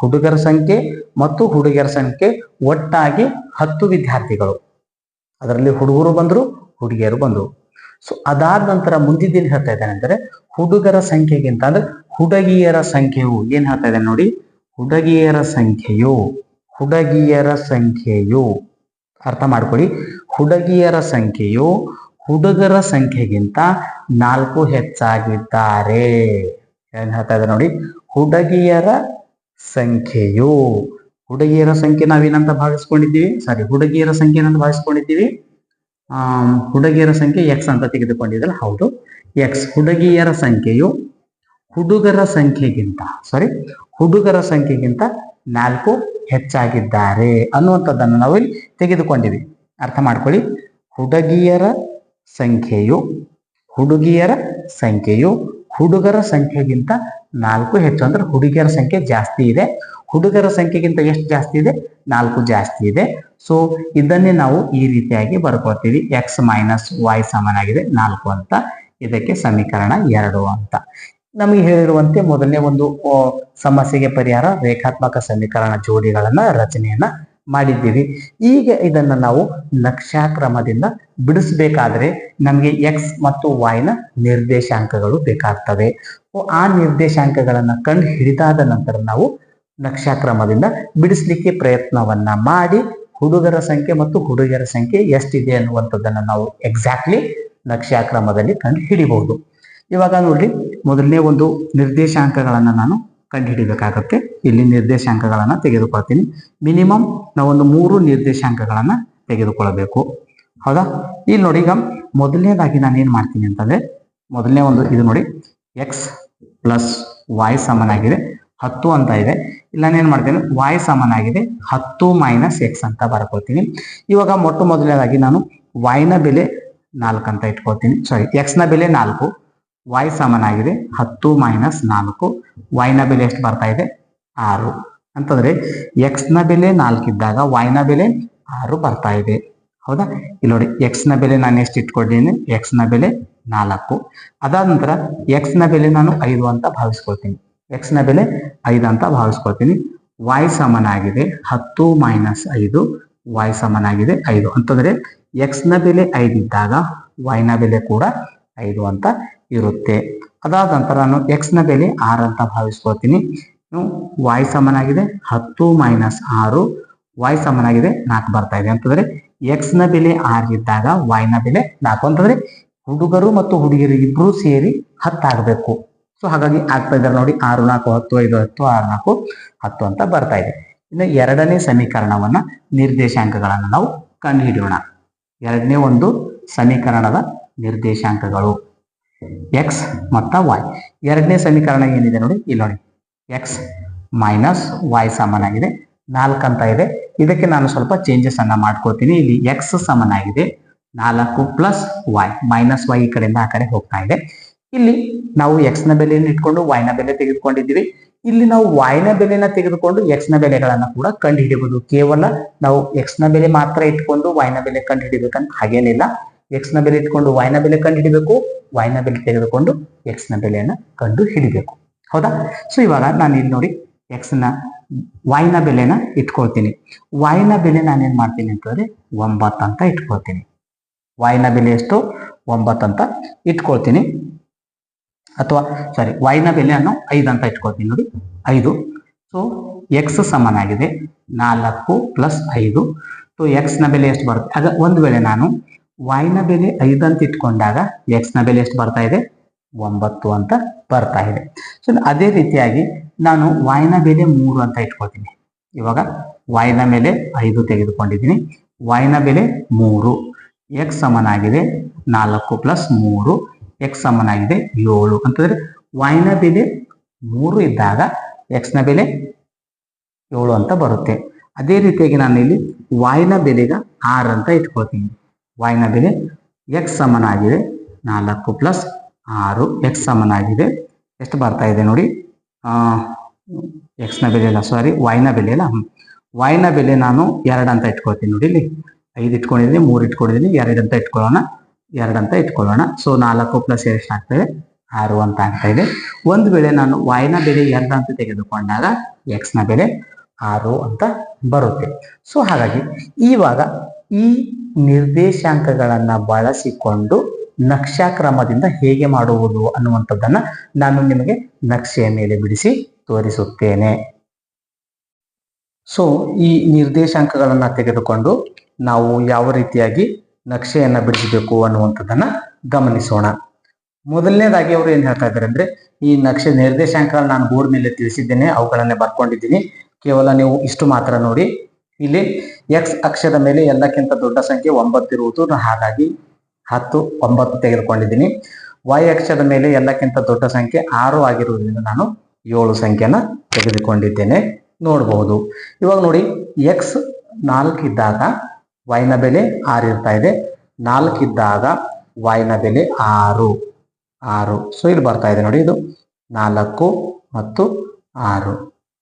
ಹುಡುಗರ ಸಂಖ್ಯೆ ಮತ್ತು ಹುಡುಗಿಯರ ಸಂಖ್ಯೆ ಒಟ್ಟಾಗಿ ಹತ್ತು ವಿದ್ಯಾರ್ಥಿಗಳು. ಅದರಲ್ಲಿ ಹುಡುಗರು ಬಂದರು, ಹುಡುಗಿಯರು ಬಂದ್ರು. ಸೊ ಅದಾದ ನಂತರ ಮುಂದಿದ್ದೇನು ಹೇಳ್ತಾ ಇದ್ದಾನೆ ಅಂದ್ರೆ, ಹುಡುಗರ ಸಂಖ್ಯೆಗಿಂತ ಅಂದ್ರೆ, ಹುಡುಗಿಯರ ಸಂಖ್ಯೆಯು ಏನ್ ಹೇಳ್ತಾ ಇದ್ದಾನೆ ನೋಡಿ, ಹುಡುಗಿಯರ ಸಂಖ್ಯೆಯು ಹುಡುಗಿಯರ ಸಂಖ್ಯೆಯು, ಅರ್ಥ ಮಾಡ್ಕೊಳ್ಳಿ. ಹುಡುಗಿಯರ ಸಂಖ್ಯೆಯು, ಹುಡುಗರ ಸಂಖ್ಯೆಗಿಂತ ನಾಲ್ಕು ಹೆಚ್ಚಾಗಿದ್ದಾರೆ. ಏನ್ ಹೇಳ್ತಾ ಇದ್ದಾರೆ ನೋಡಿ, ಹುಡುಗಿಯರ ಸಂಖ್ಯೆಯು, ಹುಡುಗಿಯರ ಸಂಖ್ಯೆ ನಾವೇನಂತ ಭಾವಿಸ್ಕೊಂಡಿದ್ದೀವಿ? ಸಾರಿ ಹುಡುಗಿಯರ ಸಂಖ್ಯೆ ಏನಂತ ಭಾವಿಸ್ಕೊಂಡಿದ್ದೀವಿ? ಹುಡುಗಿಯರ ಸಂಖ್ಯೆ ಎಕ್ಸ್ ಅಂತ ತೆಗೆದುಕೊಂಡಿದ್ದಲ್ಲ, ಹೌದು. ಎಕ್ಸ್ ಹುಡುಗಿಯರ ಸಂಖ್ಯೆಯು ಹುಡುಗರ ಸಂಖ್ಯೆಗಿಂತ ಸಾರಿ ಹುಡುಗರ ಸಂಖ್ಯೆಗಿಂತ ನಾಲ್ಕು ಹೆಚ್ಚಾಗಿದ್ದಾರೆ ಅನ್ನುವಂಥದ್ದನ್ನು ನಾವು ಇಲ್ಲಿ ತೆಗೆದುಕೊಂಡಿವಿ. ಅರ್ಥ ಮಾಡ್ಕೊಳ್ಳಿ. ಹುಡುಗಿಯರ ಸಂಖ್ಯೆಯು ಹುಡುಗಿಯರ ಸಂಖ್ಯೆಯು ಹುಡುಗರ ಸಂಖ್ಯೆಗಿಂತ ನಾಲ್ಕು ಹೆಚ್ಚು. ಅಂದ್ರೆ ಹುಡುಗಿಯರ ಸಂಖ್ಯೆ ಜಾಸ್ತಿ ಇದೆ. ಹುಡುಗರ ಸಂಖ್ಯೆಗಿಂತ ಎಷ್ಟು ಜಾಸ್ತಿ ಇದೆ? ನಾಲ್ಕು ಜಾಸ್ತಿ ಇದೆ. ಸೊ ಇದನ್ನೇ ನಾವು ಈ ರೀತಿಯಾಗಿ ಬರ್ಕೋತೀವಿ ಎಕ್ಸ್ ಮೈನಸ್ ವೈ ಸಮನಾಗಿದೆ. ನಾಲ್ಕು ಅಂತ. ಇದಕ್ಕೆ ಸಮೀಕರಣ ಎರಡು ಅಂತ. ನಮಗೆ ಹೇಳಿರುವಂತೆ ಮೊದಲನೇ ಒಂದು ಸಮಸ್ಯೆಗೆ ಪರಿಹಾರ ರೇಖಾತ್ಮಕ ಸಮೀಕರಣ ಜೋಡಿಗಳನ್ನ ರಚನೆಯನ್ನ ಮಾಡಿದ್ದೀವಿ. ಈಗ ಇದನ್ನ ನಾವು ನಕ್ಷಾಕ್ರಮದಿಂದ ಬಿಡಿಸಬೇಕಾದ್ರೆ ನಮಗೆ ಎಕ್ಸ್ ಮತ್ತು ವೈನ ನಿರ್ದೇಶಾಂಕಗಳು ಬೇಕಾಗ್ತವೆ. ಆ ನಿರ್ದೇಶಾಂಕಗಳನ್ನ ಕಂಡು ಹಿಡಿದಾದ ನಂತರ ನಾವು ನಕ್ಷಾಕ್ರಮದಿಂದ ಬಿಡಿಸ್ಲಿಕ್ಕೆ ಪ್ರಯತ್ನವನ್ನ ಮಾಡಿ ಹುಡುಗರ ಸಂಖ್ಯೆ ಮತ್ತು ಹುಡುಗಿಯರ ಸಂಖ್ಯೆ ಎಷ್ಟಿದೆ ಅನ್ನುವಂಥದ್ದನ್ನ ನಾವು ಎಕ್ಸಾಕ್ಟ್ಲಿ ನಕ್ಷಾಕ್ರಮದಲ್ಲಿ ಕಂಡು ಹಿಡಿಬಹುದು ಇವಾಗ ನೋಡಿ ಮೊದಲನೇ ಒಂದು ನಿರ್ದೇಶಾಂಕಗಳನ್ನ ನಾನು ಕಂಡು ಹಿಡಿಬೇಕಾಗತ್ತೆ ಇಲ್ಲಿ ನಿರ್ದೇಶಾಂಕಗಳನ್ನ ತೆಗೆದುಕೊಳ್ತೀನಿ. ಮಿನಿಮಮ್ ನಾವೊಂದು ಮೂರು ನಿರ್ದೇಶಾಂಕಗಳನ್ನ ತೆಗೆದುಕೊಳ್ಳಬೇಕು ಹೌದಾ? ಇಲ್ಲಿ ನೋಡಿ ಈಗ ಮೊದಲನೇದಾಗಿ ನಾನು ಏನ್ ಮಾಡ್ತೀನಿ ಅಂತಂದ್ರೆ, ಮೊದಲನೇ ಒಂದು ಇದು ನೋಡಿ ಎಕ್ಸ್ ಪ್ಲಸ್ ವಾಯ್ ಸಮನಾಗಿದೆ. ಹತ್ತು ಅಂತ ಇದೆ. ಇಲ್ಲ, ನಾನು ಏನ್ ಮಾಡ್ತೇನೆ? ವಾಯ್ ಸಮನಾಗಿದೆ. ಹತ್ತು ಮೈನಸ್ ಎಕ್ಸ್ ಅಂತ ಬರ್ಕೊಳ್ತೀನಿ ಇವಾಗ ಮೊಟ್ಟ ಮೊದಲನೇದಾಗಿ ನಾನು ವಾಯ್ನ ಬೆಲೆ ನಾಲ್ಕು ಅಂತ ಇಟ್ಕೊಳ್ತೀನಿ ಸಾರಿ ಎಕ್ಸ್ನ ಬೆಲೆ ನಾಲ್ಕು ವಾಯ್ ಸಮನಾಗಿದೆ. ಹತ್ತು ಮೈನಸ್ ನಾಲ್ಕು ವಾಯ್ನ ಬೆಲೆ ಎಷ್ಟು ಬರ್ತಾ ಇದೆ? ಆರು. ಅಂತಂದ್ರೆ ಎಕ್ಸ್ನ ಬೆಲೆ ನಾಲ್ಕಿದ್ದಾಗ ವಾಯ್ನ ಬೆಲೆ ಆರು ಬರ್ತಾ ಇದೆ. ಹೌದಾ? ಇಲ್ಲಿ ನೋಡಿ ಎಕ್ಸ್ನ ಬೆಲೆ ನಾನು ಎಷ್ಟು ಇಟ್ಕೊಂಡಿದ್ದೀನಿ ಎಕ್ಸ್ನ ಬೆಲೆ ನಾಲ್ಕು. ಅದಾದ ನಂತರ ಎಕ್ಸ್ನ ಬೆಲೆ ನಾನು ಐದು ಅಂತ ಭಾವಿಸ್ಕೊಳ್ತೀನಿ. ಎಕ್ಸ್ನ ಬೆಲೆ ಐದು ಅಂತ ಭಾವಿಸ್ಕೊಳ್ತೀನಿ. ವಾಯ್ ಸಮನಾಗಿದೆ ಹತ್ತು ಮೈನಸ್ ಐದು ವಾಯ್ ಸಮನಾಗಿದೆ ಐದು. ಅಂತಂದ್ರೆ ಎಕ್ಸ್ನ ಬೆಲೆ ಐದಿದ್ದಾಗ ಇದ್ದಾಗ ವಾಯ್ನ ಬೆಲೆ ಕೂಡ ಐದು ಅಂತ ಇರುತ್ತೆ. ಅದಾದ ನಂತರ ನಾನು ಎಕ್ಸ್ನ ಬೆಲೆ ಆರು ಅಂತ ಭಾವಿಸ್ಕೊಳ್ತೀನಿ. ವಾಯ್ ಸಮನಾಗಿದೆ ಹತ್ತು ಮೈನಸ್ ಆರು ವಾಯ್ ಸಮನಾಗಿದೆ ನಾಲ್ಕು ಬರ್ತಾ ಇದೆ. ಅಂತಂದ್ರೆ ಎಕ್ಸ್ನ ಬೆಲೆ ಆರು ಇದ್ದಾಗ ವೈ ನ ಬೆಲೆ ನಾಲ್ಕು. ಅಂತಂದ್ರೆ ಹುಡುಗರು ಮತ್ತು ಹುಡುಗಿಯರು ಇಬ್ರು ಸೇರಿ ಹತ್ತಾಗಬೇಕು ಸೊ ಹಾಗಾಗಿ ಆಗ್ತಾ ಇದ್ದಾರೆ ನೋಡಿ ಆರು ನಾಲ್ಕು ಹತ್ತು, ಐದು ಹತ್ತು, ಆರು ನಾಲ್ಕು ಹತ್ತು ಅಂತ ಬರ್ತಾ ಇದೆ. ಇನ್ನು ಎರಡನೇ ಸಮೀಕರಣವನ್ನ ನಿರ್ದೇಶಾಂಕಗಳನ್ನು ನಾವು ಕಂಡುಹಿಡಿಯೋಣ. ಎರಡನೇ ಒಂದು ಸಮೀಕರಣದ ನಿರ್ದೇಶಾಂಕಗಳು. ಎಕ್ಸ್ ಮತ್ತು ವಾಯ್ ಎರಡನೇ ಸಮೀಕರಣ ಏನಿದೆ ನೋಡಿ? ಇಲ್ಲಿ ನೋಡಿ. ಎಕ್ಸ್ ಮೈನಸ್ ವಾಯ್ ಸಮನಾಗಿದೆ ನಾಲ್ಕು ಅಂತ ಇದೆ. ಇದಕ್ಕೆ ನಾನು ಸ್ವಲ್ಪ ಚೇಂಜಸ್ ಅನ್ನ ಮಾಡ್ಕೋತೀನಿ. ಇಲ್ಲಿ ಎಕ್ಸ್ ಸಮನಾಗಿದೆ ನಾಲ್ಕು ಪ್ಲಸ್ ವಾಯ್ ಮೈನಸ್ ವೈ ಈ ಕಡೆಯಿಂದ ಆ ಕಡೆ ಹೋಗ್ತಾ ಇದೆ. ಇಲ್ಲಿ ನಾವು ಎಕ್ಸ್ನ ಬೆಲೆಯನ್ನು ಇಟ್ಕೊಂಡು y ನ ಬೆಲೆ ತೆಗೆದುಕೊಂಡಿದ್ದೀವಿ. ಇಲ್ಲಿ ನಾವು y ನ ಬೆಲೆನ ತೆಗೆದುಕೊಂಡು ಎಕ್ಸ್ನ ಬೆಲೆಗಳನ್ನ ಕೂಡ ಕಂಡು ಹಿಡಿಬಹುದು ಕೇವಲ ನಾವು ಎಕ್ಸ್ನ ಬೆಲೆ ಮಾತ್ರ ಇಟ್ಕೊಂಡು y ನ ಬೆಲೆ ಕಂಡು ಹಿಡಿಬೇಕಂತ ಹಾಗೇನಿಲ್ಲ. ಎಕ್ಸ್ನ ಬೆಲೆ ಇಟ್ಕೊಂಡು ವಾಯ್ನ ಬೆಲೆ ಕಂಡು ಹಿಡಿಬೇಕು y ನ ಬೆಲೆ ತೆಗೆದುಕೊಂಡು ಎಕ್ಸ್ನ ಬೆಲೆಯನ್ನ ಕಂಡು ಹಿಡಿಬೇಕು ಹೌದಾ? ಸೊ ಇವಾಗ ನಾನು ಇಲ್ಲಿ ನೋಡಿ ಎಕ್ಸ್ನ, y ನ ಬೆಲೆನ ಇಟ್ಕೊಳ್ತೀನಿ. Y ನ ಬೆಲೆ ನಾನು ಏನ್ ಮಾಡ್ತೀನಿ ಅಂತಂದ್ರೆ ಒಂಬತ್ತು ಅಂತ ಇಟ್ಕೊಳ್ತೀನಿ. Y ನ ಬೆಲೆ ಎಷ್ಟು? ಒಂಬತ್ತು ಅಂತ ಇಟ್ಕೊಳ್ತೀನಿ. ಅಥವಾ ಸಾರಿ ನ ಬೆಲೆಯನ್ನು ಐದು ಅಂತ ಇಟ್ಕೊಳ್ತೀನಿ ನೋಡಿ. ಐದು. ಸೊ ಎಕ್ಸ್ ಸಮನಾಗಿದೆ. ನಾಲ್ಕು ಪ್ಲಸ್ ಐದು. ಸೊ ಎಕ್ಸ್ನ ಬೆಲೆ ಎಷ್ಟು ಬರುತ್ತೆ? ಆಗ ಒಂದು ವೇಳೆ ನಾನು y ನ ಬೆಲೆ ಐದು ಅಂತ ಇಟ್ಕೊಂಡಾಗ ಎಕ್ಸ್ನ ಬೆಲೆ ಎಷ್ಟು ಬರ್ತಾ ಇದೆ? ಒಂಬತ್ತು ಅಂತ ಬರ್ತಾ ಇದೆ. ಸೊ ಅದೇ ರೀತಿಯಾಗಿ ನಾನು ವಾಯಿನ ಬೆಲೆ ಮೂರು ಅಂತ ಇಟ್ಕೊಳ್ತೀನಿ. ಇವಾಗ ವಾಯಿನ ಮೇಲೆ ಐದು ತೆಗೆದುಕೊಂಡಿದ್ದೀನಿ. ವಾಯಿನ ಬೆಲೆ ಮೂರು. ಎಕ್ಸ್ ಸಮನಾಗಿದೆ. ನಾಲ್ಕು ಪ್ಲಸ್ ಮೂರು. ಎಕ್ಸ್ ಸಮನಾಗಿದೆ ಏಳು ಅಂತಂದ್ರೆ ನ ಬೆಲೆ ಮೂರು ಇದ್ದಾಗ ಎಕ್ಸ್ನ ಬೆಲೆ ಏಳು ಅಂತ ಬರುತ್ತೆ. ಅದೇ ರೀತಿಯಾಗಿ ನಾನು ಇಲ್ಲಿ y ನ ಬೆಲೆಗ ಆರು ಅಂತ ಇಟ್ಕೊಳ್ತೀನಿ. ವಾಯ್ನ ಬೆಲೆ ಎಕ್ಸ್ ಸಮನಾಗಿದೆ ನಾಲ್ಕು ಪ್ಲಸ್ ಆರು ಎಕ್ಸ್ ಸಮನಾಗಿದೆ. ಎಷ್ಟು ಬರ್ತಾ ಇದೆ ನೋಡಿ? ಎಕ್ಸ್ನ ಬೆಲೆ ಅಲ್ಲ ಸಾರಿ ನ ಬೆಲೆ ಅಲ್ಲ. ವಾಯ್ನ ಬೆಲೆ ನಾನು ಎರಡು ಅಂತ ಇಟ್ಕೊಳ್ತೀನಿ ನೋಡಿ ಇಲ್ಲಿ. ಐದು ಇಟ್ಕೊಂಡಿದ್ದೀನಿ, ಮೂರು ಇಟ್ಕೊಂಡಿದ್ದೀನಿ, ಎರಡು ಅಂತ ಇಟ್ಕೊಳ್ಳೋಣ. ಎರಡು ಅಂತ ಇಟ್ಕೊಳ್ಳೋಣ. ಸೊ ನಾಲ್ಕು ಪ್ಲಸ್ ಎಷ್ಟು ಆಗ್ತದೆ. ಆರು ಅಂತ ಆಗ್ತಾ ಇದೆ. ಒಂದು ವೇಳೆ ನಾನು y ನ ಬೆಲೆ ಎರಡು ಅಂತ ತೆಗೆದುಕೊಂಡಾಗ ಎಕ್ಸ್ನ ಬೆಲೆ ಆರು ಅಂತ ಬರುತ್ತೆ. ಸೊ ಹಾಗಾಗಿ ಇವಾಗ ಈ ನಿರ್ದೇಶಾಂಕಗಳನ್ನು ಬಳಸಿಕೊಂಡು ನಕ್ಷಾಕ್ರಮದಿಂದ ಹೇಗೆ ಮಾಡುವುದು ಅನ್ನುವಂಥದ್ದನ್ನ ನಾನು ನಿಮಗೆ ನಕ್ಷೆಯ ಮೇಲೆ ಬಿಡಿಸಿ ತೋರಿಸುತ್ತೇನೆ. ಸೊ ಈ ನಿರ್ದೇಶಾಂಕಗಳನ್ನು ತೆಗೆದುಕೊಂಡು ನಾವು ಯಾವ ರೀತಿಯಾಗಿ ನಕ್ಷೆಯನ್ನ ಬಿಡಿಸಬೇಕು ಅನ್ನುವಂಥದ್ದನ್ನ ಗಮನಿಸೋಣ. ಮೊದಲನೇದಾಗಿ ಅವರು ಏನ್ ಹೇಳ್ತಾ ಇದ್ದಾರೆ ಅಂದ್ರೆ, ಈ ನಕ್ಷೆ ನಿರ್ದೇಶಾಂಕ ನಾನು ಬೋರ್ಡ್ ಮೇಲೆ ತಿಳಿಸಿದ್ದೇನೆ, ಅವುಗಳನ್ನೇ ಬರ್ಕೊಂಡಿದ್ದೀನಿ. ಕೇವಲ ನೀವು ಇಷ್ಟು ಮಾತ್ರ ನೋಡಿ. ಇಲ್ಲಿ ಎಕ್ಸ್ ಅಕ್ಷದ ಮೇಲೆ ಎಲ್ಲಕ್ಕಿಂತ ದೊಡ್ಡ ಸಂಖ್ಯೆ ಒಂಬತ್ತು ಇರುವುದು. ಹಾಗಾಗಿ ಹತ್ತು, ಒಂಬತ್ತು ತೆಗೆದುಕೊಂಡಿದ್ದೀನಿ. ವೈ ಅಕ್ಷದ ಮೇಲೆ ಎಲ್ಲಕ್ಕಿಂತ ದೊಡ್ಡ ಸಂಖ್ಯೆ ಆರು ಆಗಿರುವುದರಿಂದ ನಾನು ಏಳು ಸಂಖ್ಯೆನ ತೆಗೆದುಕೊಂಡಿದ್ದೇನೆ. ನೋಡಬಹುದು ಇವಾಗ ನೋಡಿ ಎಕ್ಸ್ ನಾಲ್ಕಿದ್ದಾಗ ವೈನ ಬೆಲೆ ಆರು ಇರ್ತಾ ಇದೆ. ನಾಲ್ಕಿದ್ದಾಗ ವೈನ ಬೆಲೆ ಆರು. ಆರು. ಸೊ ಇಲ್ಲಿ ಬರ್ತಾ ಇದೆ ನೋಡಿ ಇದು. ನಾಲ್ಕು ಮತ್ತು ಆರು.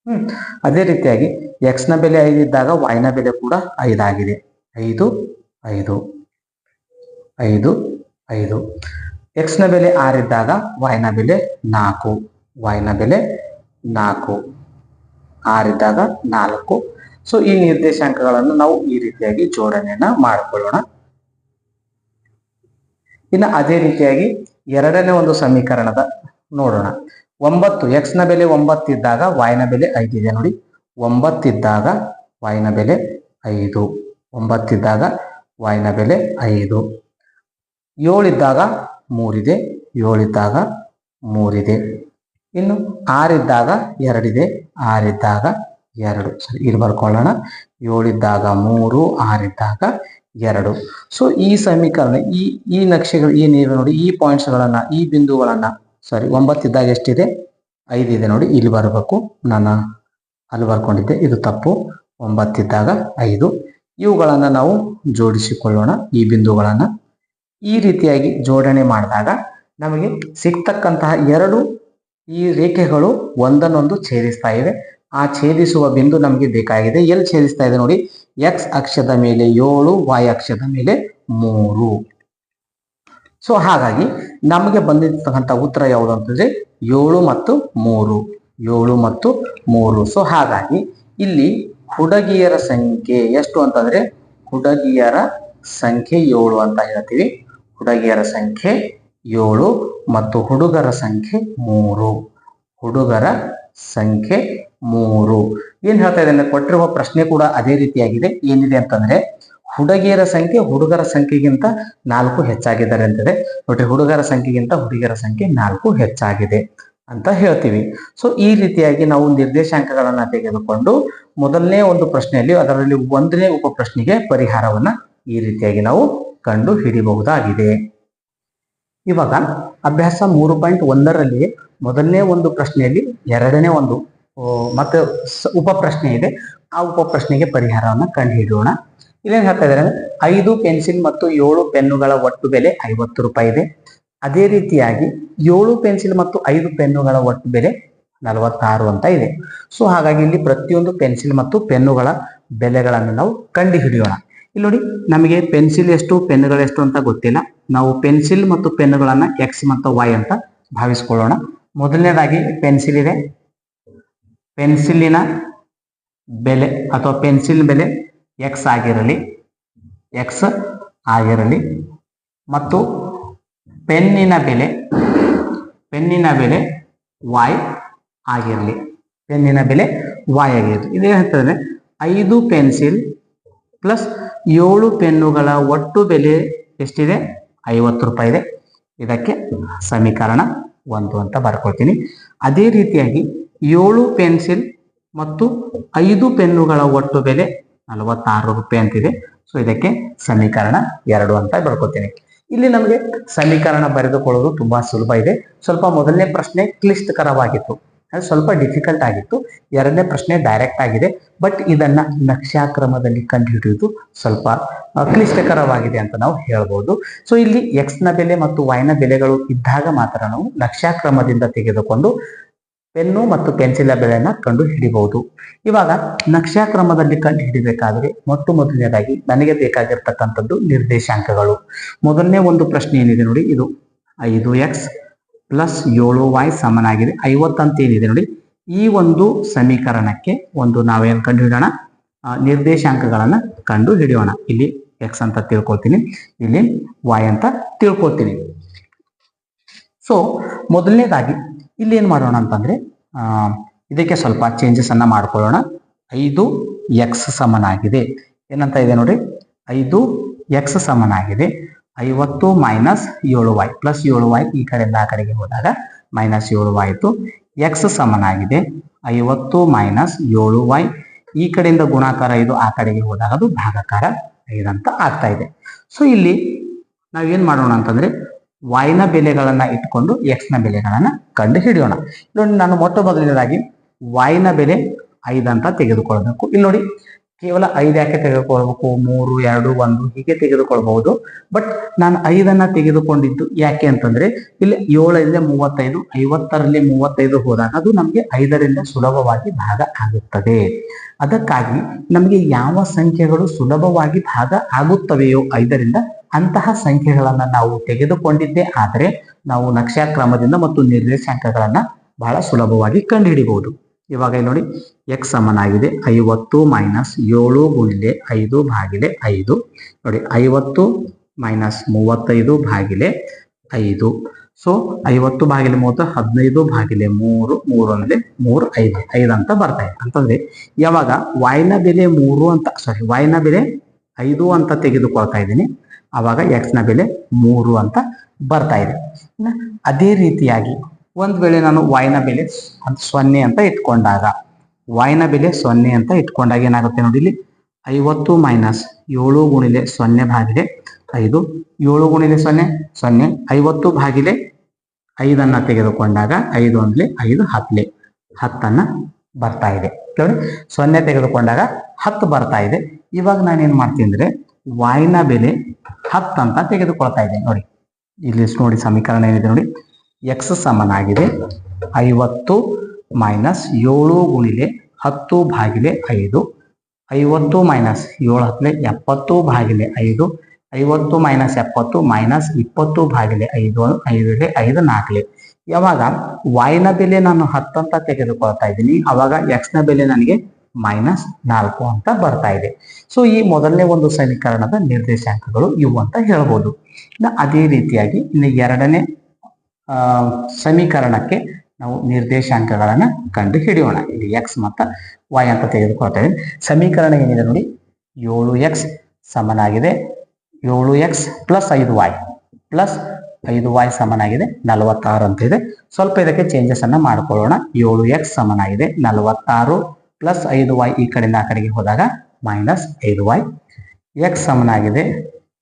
ಹ್ಮ್. ಅದೇ ರೀತಿಯಾಗಿ ಎಕ್ಸ್ನ ಬೆಲೆ ಐದು ಇದ್ದಾಗ ಬೆಲೆ ಕೂಡ ಐದಾಗಿದೆ ಐದು ಐದು ಐದು ಐದು. ಎಕ್ಸ್ನ ಬೆಲೆ ಆರಿದ್ದಾಗ ವೈನ ಬೆಲೆ ನಾಲ್ಕು. ವೈನ ಬೆಲೆ ನಾಲ್ಕು. ಆರಿದ್ದಾಗ ನಾಲ್ಕು. ಸೊ ಈ ನಿರ್ದೇಶಾಂಕಗಳನ್ನು ನಾವು ಈ ರೀತಿಯಾಗಿ ಜೋಡಣೆಯನ್ನ ಮಾಡಿಕೊಳ್ಳೋಣ. ಇನ್ನು ಅದೇ ರೀತಿಯಾಗಿ ಎರಡನೇ ಒಂದು ಸಮೀಕರಣದ ನೋಡೋಣ. ಒಂಬತ್ತು ಎಕ್ಸ್ನ ಬೆಲೆ ಒಂಬತ್ತಿದ್ದಾಗ ವಾಯ್ನ ಬೆಲೆ ಐದಿದೆ ನೋಡಿ. ಒಂಬತ್ತಿದ್ದಾಗ ವಾಯ್ನ ಬೆಲೆ ಐದು. ಒಂಬತ್ತಿದ್ದಾಗ ವಾಯ್ನ ಬೆಲೆ ಐದು. ಏಳಿದ್ದಾಗ ಮೂರಿದೆ ಏಳಿದ್ದಾಗ ಮೂರಿದೆ ಇನ್ನು ಆರಿದ್ದಾಗ ಎರಡಿದೆ ಆರಿದ್ದಾಗ ಎರಡು. ಸರಿ, ಇಲ್ಲಿ ಬರ್ಕೊಳ್ಳೋಣ. ಏಳಿದ್ದಾಗ ಮೂರು, ಆರಿದ್ದಾಗ ಎರಡು. ಸೊ ಈ ಸಮೀಕರಣ, ಈ ಈ ನಕ್ಷೆಗಳು ನೀರು ನೋಡಿ, ಈ ಪಾಯಿಂಟ್ಸ್ಗಳನ್ನ ಈ ಬಿಂದುಗಳನ್ನ ಸಾರಿ ಒಂಬತ್ತಿದ್ದಾಗ ಎಷ್ಟಿದೆ? ಐದು ಇದೆ ನೋಡಿ, ಇಲ್ಲಿ ಬರಬೇಕು. ನಾನು ಅಲ್ಲಿ ಬರ್ಕೊಂಡಿದ್ದೆ, ಇದು ತಪ್ಪು. ಒಂಬತ್ತಿದ್ದಾಗ ಐದು. ಇವುಗಳನ್ನ ನಾವು ಜೋಡಿಸಿಕೊಳ್ಳೋಣ, ಈ ಬಿಂದುಗಳನ್ನ. ಈ ರೀತಿಯಾಗಿ ಜೋಡಣೆ ಮಾಡಿದಾಗ ನಮಗೆ ಸಿಗ್ತಕ್ಕಂತಹ ಎರಡು ಈ ರೇಖೆಗಳು ಒಂದನ್ನೊಂದು ಛೇದಿಸ್ತಾ ಇವೆ. ಆ ಛೇದಿಸುವ ಬಿಂದು ನಮಗೆ ಬೇಕಾಗಿದೆ. ಎಲ್ಲಿ ಛೇದಿಸ್ತಾ ಇದೆ ನೋಡಿ? ಎಕ್ಸ್ ಅಕ್ಷದ ಮೇಲೆ ಏಳು ವೈ ಅಕ್ಷದ ಮೇಲೆ ಮೂರು. ಸೊ ಹಾಗಾಗಿ ನಮಗೆ ಬಂದಿರ್ತಕ್ಕಂಥ ಉತ್ತರ ಯಾವುದು ಅಂತಂದ್ರೆ ಏಳು ಮತ್ತು ಮೂರು. ಏಳು ಮತ್ತು ಮೂರು. ಸೊ ಹಾಗಾಗಿ ಇಲ್ಲಿ ಹುಡುಗಿಯರ ಸಂಖ್ಯೆ ಎಷ್ಟು ಅಂತಂದ್ರೆ ಹುಡುಗಿಯರ ಸಂಖ್ಯೆ ಏಳು ಅಂತ ಹೇಳ್ತೀವಿ. ಹುಡುಗಿಯರ ಸಂಖ್ಯೆ ಏಳು ಮತ್ತು ಹುಡುಗರ ಸಂಖ್ಯೆ ಮೂರು. ಹುಡುಗರ ಸಂಖ್ಯೆ ಮೂರು. ಏನ್ ಹೇಳ್ತಾ ಇದೆ ಕೊಟ್ಟಿರುವ ಪ್ರಶ್ನೆ ಕೂಡ ಅದೇ ರೀತಿಯಾಗಿದೆ. ಏನಿದೆ ಅಂತಂದ್ರೆ ಹುಡುಗಿಯರ ಸಂಖ್ಯೆ ಹುಡುಗರ ಸಂಖ್ಯೆಗಿಂತ ನಾಲ್ಕು ಹೆಚ್ಚಾಗಿದ್ದಾರೆ ಅಂತಿದೆ. ನೋಡ್ರಿ, ಹುಡುಗರ ಸಂಖ್ಯೆಗಿಂತ ಹುಡುಗಿಯರ ಸಂಖ್ಯೆ ನಾಲ್ಕು ಹೆಚ್ಚಾಗಿದೆ ಅಂತ ಹೇಳ್ತೀವಿ. ಸೊ ಈ ರೀತಿಯಾಗಿ ನಾವು ನಿರ್ದೇಶಾಂಕಗಳನ್ನ ತೆಗೆದುಕೊಂಡು ಮೊದಲನೇ ಒಂದು ಪ್ರಶ್ನೆಯಲ್ಲಿ ಅದರಲ್ಲಿ ಒಂದನೇ ಉಪ ಪ್ರಶ್ನೆಗೆ ಪರಿಹಾರವನ್ನ ಈ ರೀತಿಯಾಗಿ ನಾವು ಕಂಡು ಹಿಡಿಯಬಹುದಾಗಿದೆ ಇವಾಗ ಅಭ್ಯಾಸ ಮೂರು ಪಾಯಿಂಟ್ ಒಂದರಲ್ಲಿ ಮೊದಲನೇ ಒಂದು ಪ್ರಶ್ನೆಯಲ್ಲಿ ಎರಡನೇ ಒಂದು ಮತ್ತೆ ಉಪ ಪ್ರಶ್ನೆ ಇದೆ. ಆ ಉಪ ಪ್ರಶ್ನೆಗೆ ಪರಿಹಾರವನ್ನ ಕಂಡು ಹಿಡಿಯೋಣ ಇಲ್ಲೇನ್ ಹೇಳ್ತಾ ಇದ್ದಾರೆ ಅಂದ್ರೆ ಐದು ಪೆನ್ಸಿಲ್ ಮತ್ತು ಏಳು ಪೆನ್ನುಗಳ ಒಟ್ಟು ಬೆಲೆ ಐವತ್ತು ರೂಪಾಯಿ ಇದೆ. ಅದೇ ರೀತಿಯಾಗಿ ಏಳು ಪೆನ್ಸಿಲ್ ಮತ್ತು ಐದು ಪೆನ್ನುಗಳ ಒಟ್ಟು ಬೆಲೆ ನಲವತ್ತಾರು ಅಂತ ಇದೆ. ಸೊ, ಹಾಗಾಗಿ ಇಲ್ಲಿ ಪ್ರತಿಯೊಂದು ಪೆನ್ಸಿಲ್ ಮತ್ತು ಪೆನ್ನುಗಳ ಬೆಲೆಗಳನ್ನು ನಾವು ಕಂಡು ಹಿಡಿಯೋಣ ಇಲ್ಲಿ ನೋಡಿ, ನಮಗೆ ಪೆನ್ಸಿಲ್ ಎಷ್ಟು, ಪೆನ್ನುಗಳು ಎಷ್ಟು ಅಂತ ಗೊತ್ತಿಲ್ಲ. ನಾವು ಪೆನ್ಸಿಲ್ ಮತ್ತು ಪೆನ್ನುಗಳನ್ನು ಎಕ್ಸ್ ಮತ್ತು ವೈ ಅಂತ ಭಾವಿಸ್ಕೊಳ್ಳೋಣ. ಮೊದಲನೇದಾಗಿ ಪೆನ್ಸಿಲ್ ಇದೆ. ಪೆನ್ಸಿಲಿನ ಬೆಲೆ ಅಥವಾ ಪೆನ್ಸಿಲ್ ಬೆಲೆ ಎಕ್ಸ್ ಆಗಿರಲಿ ಎಕ್ಸ್ ಆಗಿರಲಿ ಮತ್ತು ಪೆನ್ನಿನ ಬೆಲೆ ಪೆನ್ನಿನ ಬೆಲೆ ವಾಯ್ ಆಗಿರಲಿ, ಪೆನ್ನಿನ ಬೆಲೆ ವಾಯ್ ಆಗಿರಲಿ. ಇದೇನು ಹೇಳ್ತದೆ? ಐದು ಪೆನ್ಸಿಲ್ ಪ್ಲಸ್ ಏಳು ಪೆನ್ನುಗಳ ಒಟ್ಟು ಬೆಲೆ ಎಷ್ಟಿದೆ? ಐವತ್ತು ರೂಪಾಯಿ ಇದೆ. ಇದಕ್ಕೆ ಸಮೀಕರಣ ಒಂದು ಅಂತ ಬರ್ಕೊಳ್ತೀನಿ. ಅದೇ ರೀತಿಯಾಗಿ ಏಳು ಪೆನ್ಸಿಲ್ ಮತ್ತು ಐದು ಪೆನ್ನುಗಳ ಒಟ್ಟು ಬೆಲೆ ನಲವತ್ತಾರು ರೂಪಾಯಿ ಅಂತಿದೆ. ಸೊ ಇದಕ್ಕೆ ಸಮೀಕರಣ ಎರಡು ಅಂತ ಬರ್ಕೋತೀನಿ. ಇಲ್ಲಿ ನಮಗೆ ಸಮೀಕರಣ ಬರೆದುಕೊಳ್ಳೋದು ತುಂಬಾ ಸುಲಭ ಇದೆ. ಸ್ವಲ್ಪ ಮೊದಲನೇ ಪ್ರಶ್ನೆ ಕ್ಲಿಷ್ಟಕರವಾಗಿತ್ತು. ಅದು ಸ್ವಲ್ಪ ಡಿಫಿಕಲ್ಟ್ ಆಗಿತ್ತು. ಎರಡನೇ ಪ್ರಶ್ನೆ ಡೈರೆಕ್ಟ್ ಆಗಿದೆ. ಬಟ್ ಇದನ್ನ ನಕ್ಷಾಕ್ರಮದಲ್ಲಿ ಕಂಡುಹಿಡಿಯುವುದು ಸ್ವಲ್ಪ ಕ್ಲಿಷ್ಟಕರವಾಗಿದೆ ಅಂತ ನಾವು ಹೇಳ್ಬೋದು. ಸೊ ಇಲ್ಲಿ ಎಕ್ಸ್ನ ಬೆಲೆ ಮತ್ತು ವೈನ ಬೆಲೆಗಳು ಇದ್ದಾಗ ಮಾತ್ರ ನಾವು ನಕ್ಷಾಕ್ರಮದಿಂದ ತೆಗೆದುಕೊಂಡು ಪೆನ್ನು ಮತ್ತು ಪೆನ್ಸಿಲ್ ಬೆಲೆಯನ್ನ ಕಂಡು ಹಿಡಿಬಹುದು. ಇವಾಗ ನಕ್ಷಾಕ್ರಮದಲ್ಲಿ ಕಂಡು ಹಿಡಿಬೇಕಾದ್ರೆ ಮೊಟ್ಟ ಮೊದಲನೇದಾಗಿ ನನಗೆ ಬೇಕಾಗಿರ್ತಕ್ಕಂಥದ್ದು ನಿರ್ದೇಶಾಂಕಗಳು. ಮೊದಲನೇ ಒಂದು ಪ್ರಶ್ನೆ ಏನಿದೆ ನೋಡಿ ಇದು ಐದು ಎಕ್ಸ್ ಪ್ಲಸ್ ಏಳು ವೈ ಸಮನಾಗಿದೆ. ಐವತ್ತಂತ ಏನಿದೆ ನೋಡಿ ಈ ಒಂದು ಸಮೀಕರಣಕ್ಕೆ ಒಂದು ನಾವೇನು ಕಂಡು ಹಿಡಿಯೋಣ? ಆ, ನಿರ್ದೇಶಾಂಕಗಳನ್ನ ಕಂಡು ಹಿಡಿಯೋಣ. ಇಲ್ಲಿ ಎಕ್ಸ್ ಅಂತ ತಿಳ್ಕೊತೀನಿ ಇಲ್ಲಿ ವೈ ಅಂತ ತಿಳ್ಕೊತೀನಿ ಸೊ ಮೊದಲನೇದಾಗಿ ಇಲ್ಲಿ ಏನು ಮಾಡೋಣ ಅಂತಂದ್ರೆ ಇದಕ್ಕೆ ಸ್ವಲ್ಪ ಚೇಂಜಸ್ ಅನ್ನ ಮಾಡ್ಕೊಳ್ಳೋಣ. ಐದು ಎಕ್ಸ್ ಸಮನಾಗಿದೆ. ಏನಂತ ಇದೆ ನೋಡಿ ಐದು ಎಕ್ಸ್ ಸಮನಾಗಿದೆ. ಐವತ್ತು ಮೈನಸ್ ಏಳು ವೈ ಪ್ಲಸ್ ಏಳು ವೈ ಈ ಕಡೆಯಿಂದ ಆ ಕಡೆಗೆ ಹೋದಾಗ ಮೈನಸ್ ಏಳು ವೈ ಆಯ್ತು. ಎಕ್ಸ್ ಸಮನಾಗಿದೆ. ಐವತ್ತು ಮೈನಸ್ ಏಳು ವೈ ಈ ಕಡೆಯಿಂದ ಗುಣಾಕಾರ ಇದು ಆ ಕಡೆಗೆ ಹೋದಾಗ ಅದು ಭಾಗಾಕಾರ ಐದಂತ ಆಗ್ತಾ ಇದೆ. ಸೊ ಇಲ್ಲಿ ನಾವೇನು ಮಾಡೋಣ ಅಂತಂದ್ರೆ ವಾಯ್ನ ಬೆಲೆಗಳನ್ನ ಇಟ್ಕೊಂಡು ಎಕ್ಸ್ನ ಬೆಲೆಗಳನ್ನ ಕಂಡು ಹಿಡಿಯೋಣ ನೋಡಿ ನಾನು ಮೊಟ್ಟ ಮೊದಲನೇದಾಗಿ ನ ಬೆಲೆ ಐದಂತ ತೆಗೆದುಕೊಳ್ಬೇಕು ಇಲ್ಲಿ ನೋಡಿ ಕೇವಲ ಐದು ಯಾಕೆ ತೆಗೆದುಕೊಳ್ಬೇಕು? ಮೂರು, ಎರಡು, ಒಂದು ಹೀಗೆ ತೆಗೆದುಕೊಳ್ಬಹುದು. ಬಟ್ ನಾನು ಐದನ್ನ ತೆಗೆದುಕೊಂಡಿದ್ದು ಯಾಕೆ ಅಂತಂದ್ರೆ, ಇಲ್ಲಿ ಏಳರಿಂದ ಮೂವತ್ತೈದು, ಐವತ್ತರಲ್ಲಿ ಮೂವತ್ತೈದು ಹೋದಾಗ ಅದು ನಮಗೆ ಐದರಿಂದ ಸುಲಭವಾಗಿ ಭಾಗ ಆಗುತ್ತದೆ. ಅದಕ್ಕಾಗಿ ನಮಗೆ ಯಾವ ಸಂಖ್ಯೆಗಳು ಸುಲಭವಾಗಿ ಭಾಗ ಆಗುತ್ತವೆಯೋ ಐದರಿಂದ ಅಂತಹ ಸಂಖ್ಯೆಗಳನ್ನ ನಾವು ತೆಗೆದುಕೊಂಡಿದ್ದೇ ಆದರೆ ನಾವು ನಕ್ಷಾಕ್ರಮದಿಂದ ಮತ್ತು ನಿರ್ದೇಶಾಂಕಗಳನ್ನ ಬಹಳ ಸುಲಭವಾಗಿ ಕಂಡುಹಿಡಿಬಹುದು. ಇವಾಗ ಇಲ್ಲಿ ನೋಡಿ ಎಕ್ಸ್ ಸಮನಾಗಿದೆ, ಐವತ್ತು ಮೈನಸ್ ಏಳು ಗುಣಿಲೆ ಐದು ಭಾಗಿಲೆ ಐದು. ನೋಡಿ, ಐವತ್ತು ಮೈನಸ್ ಮೂವತ್ತೈದು ಭಾಗಿಲೆ ಐದು. ಸೊ ಐವತ್ತು ಭಾಗಿಲೆ ಮೂವತ್ತು, ಹದಿನೈದು ಭಾಗಿಲೆ ಮೂರು ಮೂರು ಅಂದ್ರೆ ಮೂರು, ಐದು. ಐದು ಅಂತ ಬರ್ತಾ ಇದೆ. ಅಂತಂದ್ರೆ ಯಾವಾಗ ವಾಯ್ನ ಬೆಲೆ ಮೂರು ಅಂತ ಸಾರಿ ವಾಯ್ನ ಬೆಲೆ ಐದು ಅಂತ ತೆಗೆದುಕೊಳ್ತಾ ಇದ್ದೀನಿ. ಆವಾಗ ಎಕ್ಸ್ನ ಬೆಲೆ ಮೂರು ಅಂತ ಬರ್ತಾ ಇದೆ. ಅದೇ ರೀತಿಯಾಗಿ ಒಂದ್ ವೇಳೆ ನಾನು ವಾಯ್ನ ಬೆಲೆ ಸೊನ್ನೆ ಅಂತ ಇಟ್ಕೊಂಡಾಗ ವಾಯ್ನ ಬೆಲೆ ಸೊನ್ನೆ ಅಂತ ಇಟ್ಕೊಂಡಾಗ ಏನಾಗುತ್ತೆ ನೋಡಿ ಇಲ್ಲಿ ಐವತ್ತು ಮೈನಸ್ ಏಳು ಗುಣಿಲೆ ಸೊನ್ನೆ ಭಾಗಿಲೆ ಐದು. ಏಳು ಗುಣಿಲೆ ಸೊನ್ನೆ ಸೊನ್ನೆ. ಐವತ್ತು ಭಾಗಿಲೆ ಐದನ್ನ ತೆಗೆದುಕೊಂಡಾಗ ಐದು ಅಂದ್ಲೆ ಐದು ಹತ್ತಲೆ ಹತ್ತನ್ನ ಬರ್ತಾ ಇದೆ. ನೋಡಿ ಸೊನ್ನೆ ತೆಗೆದುಕೊಂಡಾಗ ಹತ್ತು ಬರ್ತಾ ಇದೆ. ಇವಾಗ ನಾನು ಏನ್ ಮಾಡ್ತೀನಿ ಅಂದ್ರೆ ವಾಯ್ನ ಬೆಲೆ ಹತ್ತಂತ ತೆಗೆದುಕೊಳ್ತಾ ಇದ್ದೇನೆ ನೋಡಿ, ಇಲ್ಲಿ ನೋಡಿ, ಸಮೀಕರಣ ಏನಿದೆ ನೋಡಿ. ಎಕ್ಸ್ ಸಮನಾಗಿದೆ ಐವತ್ತು ಮೈನಸ್ ಏಳು ಗುಣಿಲೆ ಹತ್ತು ಭಾಗಿಲೆ ಐದು. ಐವತ್ತು ಮೈನಸ್ ಏಳು ಹತ್ತಲೆ ಎಪ್ಪತ್ತು ಭಾಗಿಲೆ ಐದು. ಐವತ್ತು ಮೈನಸ್ ಎಪ್ಪತ್ತು ಮೈನಸ್ ಇಪ್ಪತ್ತು ಭಾಗಿಲೆ ಐದು ಐದಲೆ ಐದು ನಾಲ್ಕಲೆ. ಯಾವಾಗ ವಾಯ್ನ ಬೆಲೆ ನಾನು ಹತ್ತು ಅಂತ ತೆಗೆದುಕೊಳ್ತಾ ಇದ್ದೀನಿ. ಅವಾಗ ಎಕ್ಸ್ನ ಬೆಲೆ ನನಗೆ ಮೈನಸ್ ನಾಲ್ಕು ಅಂತ ಬರ್ತಾ ಇದೆ. ಸೊ ಈ ಮೊದಲನೇ ಒಂದು ಸಮೀಕರಣದ ನಿರ್ದೇಶಾಂಕಗಳು ಇವು ಅಂತ ಹೇಳ್ಬೋದು. ಇನ್ನು ಅದೇ ರೀತಿಯಾಗಿ ಇನ್ನು ಎರಡನೇ ಸಮೀಕರಣಕ್ಕೆ ನಾವು ನಿರ್ದೇಶಾಂಕಗಳನ್ನು ಕಂಡು ಹಿಡಿಯೋಣ ಇಲ್ಲಿ ಎಕ್ಸ್ ಮತ್ತು ವೈ ಅಂತ ತೆಗೆದುಕೊಳ್ತೇವೆ ಸಮೀಕರಣ ಏನಿದೆ ನೋಡಿ? ಏಳು ಎಕ್ಸ್ ಸಮನಾಗಿದೆ. ಏಳು ಎಕ್ಸ್ ಪ್ಲಸ್ ಐದು ವೈ ಪ್ಲಸ್ ಐದು ವೈ ಸಮನಾಗಿದೆ. ನಲವತ್ತಾರು ಅಂತ ಇದೆ. ಸ್ವಲ್ಪ ಇದಕ್ಕೆ ಚೇಂಜಸ್ ಅನ್ನ ಮಾಡ್ಕೊಳ್ಳೋಣ. ಏಳು ಎಕ್ಸ್ ಸಮನಾಗಿದೆ. ನಲವತ್ತಾರು ಪ್ಲಸ್ ಐದು ವೈ ಈ ಕಡೆಯಿಂದ ಆ ಕಡೆಗೆ ಹೋದಾಗ ಮೈನಸ್ ಐದು ವೈ ಎಕ್ಸ್ ಸಮನಾಗಿದೆ.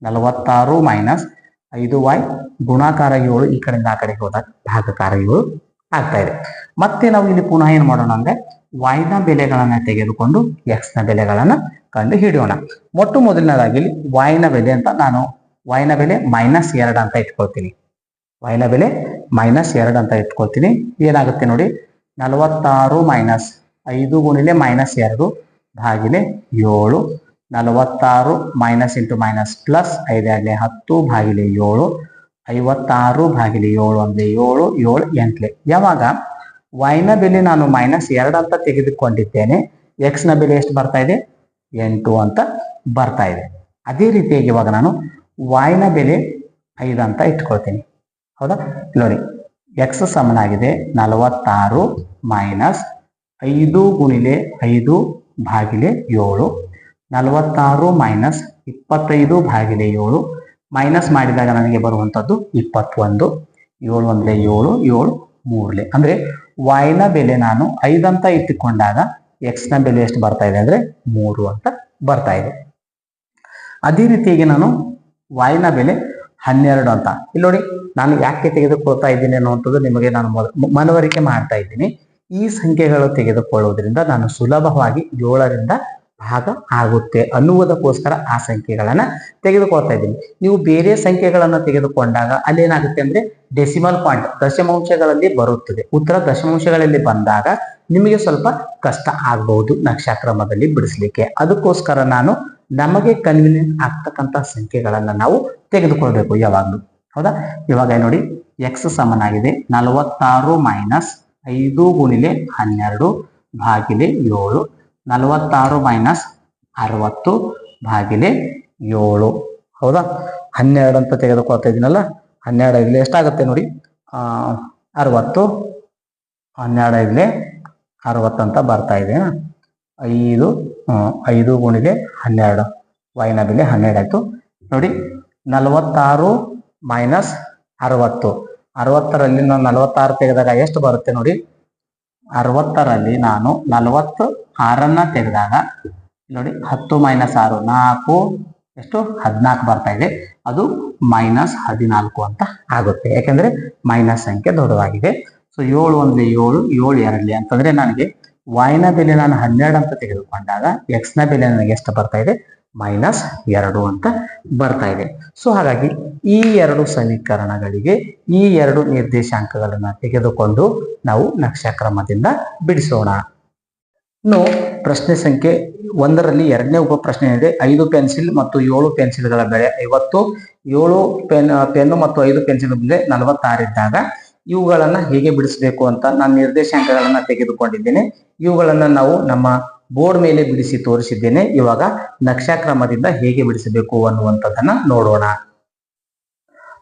ನಲವತ್ತಾರು ಮೈನಸ್ ಐದು ವೈ ಗುಣಾಕಾರ ಏಳು ಈ ಕಡೆಯಿಂದ ಆ ಕಡೆಗೆ ಹೋದಾಗ ಭಾಗಕಾರ ಏಳು ಆಗ್ತಾ ಇದೆ. ಮತ್ತೆ ನಾವು ಇಲ್ಲಿ ಪುನಃ ಏನ್ ಮಾಡೋಣ ಅಂದ್ರೆ y ನ ಬೆಲೆಗಳನ್ನ ತೆಗೆದುಕೊಂಡು ಎಕ್ಸ್ನ ಬೆಲೆಗಳನ್ನ ಕಂಡು ಹಿಡಿಯೋಣ ಮೊಟ್ಟ ಮೊದಲನೇದಾಗಿ ಇಲ್ಲಿ y ನ ಬೆಲೆ ಅಂತ ನಾನು y ನ ಬೆಲೆ ಮೈನಸ್ ಎರಡು ಅಂತ ಇಟ್ಕೊಳ್ತೀನಿ. y ನ ಬೆಲೆ ಮೈನಸ್ ಎರಡು ಅಂತ ಇಟ್ಕೊಳ್ತೀನಿ. ಏನಾಗುತ್ತೆ ನೋಡಿ? ನಲವತ್ತಾರು ಮೈನಸ್ ಐದು ಗುಣಿಲೆ ಮೈನಸ್ ಎರಡು ಭಾಗಿಲೆ ಏಳು. ನಲವತ್ತಾರು ಮೈನಸ್ ಇಂಟು ಮೈನಸ್ ಪ್ಲಸ್ ಐದಾಗಲೆ ಹತ್ತು ಭಾಗಿಲೆ ಏಳು, ಐವತ್ತಾರು ಭಾಗಿಲೆ ಏಳು ಅಂದ್ರೆ ಏಳು ಏಳು, ಎಂಟ್ಲೆ. ಯಾವಾಗ? ವೈನ ಬೆಲೆ ನಾನು ಮೈನಸ್ ಎರಡು ಅಂತ ತೆಗೆದುಕೊಂಡಿದ್ದೇನೆ. ಎಕ್ಸ್ನ ಬೆಲೆ ಎಷ್ಟು ಬರ್ತಾ ಇದೆ? ಎಂಟು ಅಂತ ಬರ್ತಾ ಇದೆ. ಅದೇ ರೀತಿಯಾಗಿ ಇವಾಗ ನಾನು ವಾಯ್ನ ಬೆಲೆ ಐದು ಅಂತ ಇಟ್ಕೊಳ್ತೀನಿ. ಹೌದಾ? ನೋಡಿ ಎಕ್ಸ್ ಸಮನಾಗಿದೆ. ನಲವತ್ತಾರು ಮೈನಸ್ ಐದು ಗುಣಿಲೆ ಐದು ಬಾಗಿಲೆ ಏಳು. ನಲವತ್ತಾರು ಮೈನಸ್ ಇಪ್ಪತ್ತೈದು ಭಾಗಿಲೆ ಏಳು. ಮೈನಸ್ ಮಾಡಿದಾಗ ನನಗೆ ಬರುವಂಥದ್ದು ಇಪ್ಪತ್ತೊಂದು. ಏಳು ಒಂದ್ಲೆ ಏಳು ಏಳು ಮೂರಲೆ. ಅಂದ್ರೆ ವಾಯ್ನ ಬೆಲೆ ನಾನು ಐದಂತ ಇಟ್ಟುಕೊಂಡಾಗ ಎಕ್ಸ್ನ ಬೆಲೆ ಎಷ್ಟು ಬರ್ತಾ ಇದೆ ಅಂದ್ರೆ ಮೂರು ಅಂತ ಬರ್ತಾ ಇದೆ. ಅದೇ ರೀತಿಯಾಗಿ ನಾನು ವಾಯ್ನ ಬೆಲೆ ಹನ್ನೆರಡು ಅಂತ. ಇಲ್ಲಿ ನೋಡಿ, ನಾನು ಯಾಕೆ ತೆಗೆದುಕೊಳ್ತಾ ಇದ್ದೀನಿ ಅನ್ನುವಂಥದ್ದು ನಿಮಗೆ ನಾನು ಮನವರಿಕೆ ಮಾಡ್ತಾ ಇದ್ದೀನಿ. ಈ ಸಂಖ್ಯೆಗಳು ತೆಗೆದುಕೊಳ್ಳುವುದರಿಂದ ನಾನು ಸುಲಭವಾಗಿ ಏಳರಿಂದ ಭಾಗ ಆಗುತ್ತೆ ಅನ್ನುವುದಕ್ಕೋಸ್ಕರ ಆ ಸಂಖ್ಯೆಗಳನ್ನ ತೆಗೆದುಕೊಳ್ತಾ ಇದ್ದೀನಿ. ನೀವು ಬೇರೆ ಸಂಖ್ಯೆಗಳನ್ನು ತೆಗೆದುಕೊಂಡಾಗ ಅಲ್ಲಿ ಏನಾಗುತ್ತೆ ಅಂದ್ರೆ ಡೆಸಿಮಲ್ ಪಾಯಿಂಟ್ ದಶಮಾಂಶಗಳಲ್ಲಿ ಬರುತ್ತದೆ. ಉತ್ತರ ದಶಮಾಂಶಗಳಲ್ಲಿ ಬಂದಾಗ ನಿಮಗೆ ಸ್ವಲ್ಪ ಕಷ್ಟ ಆಗಬಹುದು ನಕ್ಷಕ್ರಮದಲ್ಲಿ ಬಿಡಿಸ್ಲಿಕ್ಕೆ. ಅದಕ್ಕೋಸ್ಕರ ನಾನು ನಮಗೆ ಕನ್ವೀನಿಯಂಟ್ ಆಗ್ತಕ್ಕಂಥ ಸಂಖ್ಯೆಗಳನ್ನ ನಾವು ತೆಗೆದುಕೊಳ್ಬೇಕು ಯಾವಾಗಲೂ. ಹೌದಾ? ಇವಾಗ ನೋಡಿ ಎಕ್ಸ್ ಸಮನಾಗಿದೆ. ನಲವತ್ತಾರು ಮೈನಸ್ ಐದು ಗುಣಿಲೆ ಹನ್ನೆರಡು ಭಾಗಿಲೆ ಏಳು. ನಲವತ್ತಾರು ಮೈನಸ್ ಅರವತ್ತು ಭಾಗಿಲೆ ಏಳು. ಹೌದಾ? ಹನ್ನೆರಡು ಅಂತ ತೆಗೆದುಕೊಳ್ತಾ ಇದ್ದೀನಲ್ಲ ಹನ್ನೆರಡು ಇಲ್ಲಿ ಎಷ್ಟಾಗುತ್ತೆ ನೋಡಿ? ಅರವತ್ತು. ಹನ್ನೆರಡು ಇಲ್ಲಿ ಅರವತ್ತು ಅಂತ ಬರ್ತಾ ಇದೆ. ಐದು ಐದು ಗುಣಿಗೆ ಹನ್ನೆರಡು. ವೈನ ಬೆಲೆ ಹನ್ನೆರಡು ಆಯಿತು. ನೋಡಿ, ನಲವತ್ತಾರು ಮೈನಸ್ ಅರವತ್ತು. ಅರವತ್ತರಲ್ಲಿ ನಾನು ನಲವತ್ತಾರು ತೆಗೆದಾಗ ಎಷ್ಟು ಬರುತ್ತೆ ನೋಡಿ? ಅರವತ್ತರಲ್ಲಿ ನಾನು ನಲವತ್ತು ಆರನ್ನ ತೆಗೆದಾಗ, ನೋಡಿ, ಹತ್ತು ಮೈನಸ್ ಆರು, ನಾಲ್ಕು, ಎಷ್ಟು? ಹದಿನಾಲ್ಕು ಬರ್ತಾ ಇದೆ. ಅದು ಮೈನಸ್ ಹದಿನಾಲ್ಕು ಅಂತ ಆಗುತ್ತೆ. ಯಾಕೆಂದ್ರೆ ಮೈನಸ್ ಸಂಖ್ಯೆ ದೊಡ್ಡದಾಗಿದೆ. ಸೊ ಏಳು ಒಂದ್ಲಿ ಏಳು ಏಳು ಎರಡ್ಲಿ ಅಂತಂದ್ರೆ ನನಗೆ ವಾಯ್ನ ಬೆಲೆ ನಾನು ಹನ್ನೆರಡು ಅಂತ ತೆಗೆದುಕೊಂಡಾಗ ಎಕ್ಸ್ನ ಬೆಲೆ ನನಗೆ ಎಷ್ಟು ಬರ್ತಾ ಇದೆ? ಮೈನಸ್ ಎರಡು ಅಂತ ಬರ್ತಾ ಇದೆ. ಸೊ ಹಾಗಾಗಿ ಈ ಎರಡು ಸಮೀಕರಣಗಳಿಗೆ ಈ ಎರಡು ನಿರ್ದೇಶಾಂಕಗಳನ್ನು ತೆಗೆದುಕೊಂಡು ನಾವು ನಕ್ಷಕ್ರಮದಿಂದ ಬಿಡಿಸೋಣ. ಇನ್ನು ಪ್ರಶ್ನೆ ಸಂಖ್ಯೆ ಒಂದರಲ್ಲಿ ಎರಡನೇ ಉಪ ಪ್ರಶ್ನೆ ಇದೆ. ಐದು ಪೆನ್ಸಿಲ್ ಮತ್ತು ಏಳು ಪೆನ್ಸಿಲ್ಗಳ ಬೆಲೆ. ಐವತ್ತು, ಏಳು ಪೆನ್, ಪೆನ್ನು ಮತ್ತು ಐದು ಪೆನ್ಸಿಲ್ ಬೆಲೆ ನಲವತ್ತಾರಿದ್ದಾಗ ಇವುಗಳನ್ನ ಹೇಗೆ ಬಿಡಿಸಬೇಕು ಅಂತ ನಾನು ನಿರ್ದೇಶಾಂಕಗಳನ್ನು ತೆಗೆದುಕೊಂಡಿದ್ದೇನೆ. ಇವುಗಳನ್ನು ನಾವು ನಮ್ಮ ಬೋರ್ಡ್ ಮೇಲೆ ಬಿಡಿಸಿ ತೋರಿಸಿದ್ದೇನೆ. ಇವಾಗ ನಕ್ಷಾಕ್ರಮದಿಂದ ಹೇಗೆ ಬಿಡಿಸಬೇಕು ಅನ್ನುವಂಥದ್ದನ್ನ ನೋಡೋಣ.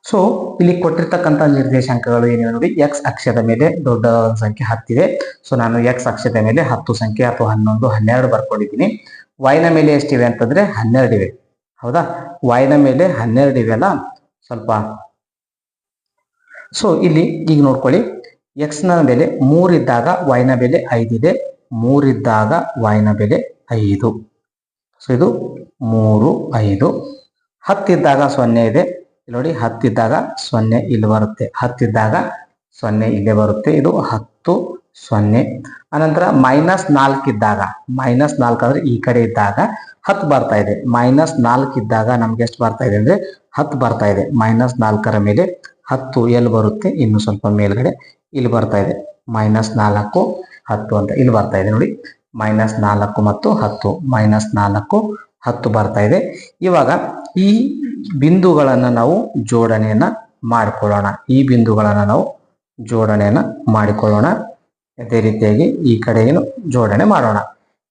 ಸೊ ಇಲ್ಲಿ ಕೊಟ್ಟಿರ್ತಕ್ಕಂಥ ನಿರ್ದೇಶಾಂಕಗಳು ಏನಿವೆ ನೋಡಿ ಎಕ್ಸ್ ಅಕ್ಷದ ಮೇಲೆ ದೊಡ್ಡ ಸಂಖ್ಯೆ ಹತ್ತಿದೆ ಸೊ ನಾನು ಎಕ್ಸ್ ಅಕ್ಷದ ಮೇಲೆ ಹತ್ತು ಸಂಖ್ಯೆ ಅಥವಾ ಹನ್ನೊಂದು, ಹನ್ನೆರಡು ಬರ್ಕೊಂಡಿದ್ದೀನಿ. ವೈನ ಮೇಲೆ ಎಷ್ಟಿವೆ ಅಂತಂದ್ರೆ ಹನ್ನೆರಡು ಇವೆ. ಹೌದಾ? ವೈನ ಮೇಲೆ ಹನ್ನೆರಡು ಇವೆಲ್ಲ ಸ್ವಲ್ಪ. ಸೊ ಇಲ್ಲಿ ಈಗ ನೋಡ್ಕೊಳ್ಳಿ. ಎಕ್ಸ್ನ ಬೆಲೆ ಮೂರಿದ್ದಾಗ ವೈನ ಬೆಲೆ ಐದಿದೆ ಮೂರಿದ್ದಾಗ ವೈನ ಬೆಲೆ ಐದು. ಸೊ ಇದು ಮೂರು, ಐದು. ಹತ್ತಿದ್ದಾಗ ಸೊನ್ನೆ ಇದೆ. ನೋಡಿ, ಹತ್ತಿದ್ದಾಗ ಸೊನ್ನೆ ಇಲ್ಲಿ ಬರುತ್ತೆ. ಹತ್ತಿದ್ದಾಗ ಸೊನ್ನೆ ಇಲ್ಲಿ ಬರುತ್ತೆ. ಇದು ಹತ್ತು ಸೊನ್ನೆ. ಅನಂತರ ಮೈನಸ್ ನಾಲ್ಕು ಇದ್ದಾಗ ಮೈನಸ್ ನಾಲ್ಕು ಅಂದ್ರೆ ಈ ಕಡೆ ಇದ್ದಾಗ ಹತ್ತು ಬರ್ತಾ ಇದೆ. ಮೈನಸ್ ನಾಲ್ಕು ಇದ್ದಾಗ ನಮ್ಗೆ ಎಷ್ಟು ಬರ್ತಾ ಇದೆ ಅಂದ್ರೆ ಹತ್ತು ಬರ್ತಾ ಇದೆ. ಮೈನಸ್ ನಾಲ್ಕರ ಮೇಲೆ ಹತ್ತು ಎಲ್ಲಿ ಬರುತ್ತೆ? ಇನ್ನು ಸ್ವಲ್ಪ ಮೇಲ್ಗಡೆ ಇಲ್ಲಿ ಬರ್ತಾ ಇದೆ. ಮೈನಸ್ ನಾಲ್ಕು, ಹತ್ತು ಅಂತ ಇಲ್ಲಿ ಬರ್ತಾ ಇದೆ ನೋಡಿ. ಮೈನಸ್ ನಾಲ್ಕು ಮತ್ತು ಹತ್ತು. ಮೈನಸ್ ನಾಲ್ಕು ಹತ್ತು ಬರ್ತಾ ಇದೆ. ಇವಾಗ ಈ ಬಿಂದುಗಳನ್ನು ನಾವು ಜೋಡಣೆಯನ್ನ ಮಾಡಿಕೊಳ್ಳೋಣ. ಈ ಬಿಂದುಗಳನ್ನು ನಾವು ಜೋಡಣೆಯನ್ನ ಮಾಡಿಕೊಳ್ಳೋಣ. ಅದೇ ರೀತಿಯಾಗಿ ಈ ಕಡೆ ಏನು ಜೋಡಣೆ ಮಾಡೋಣ.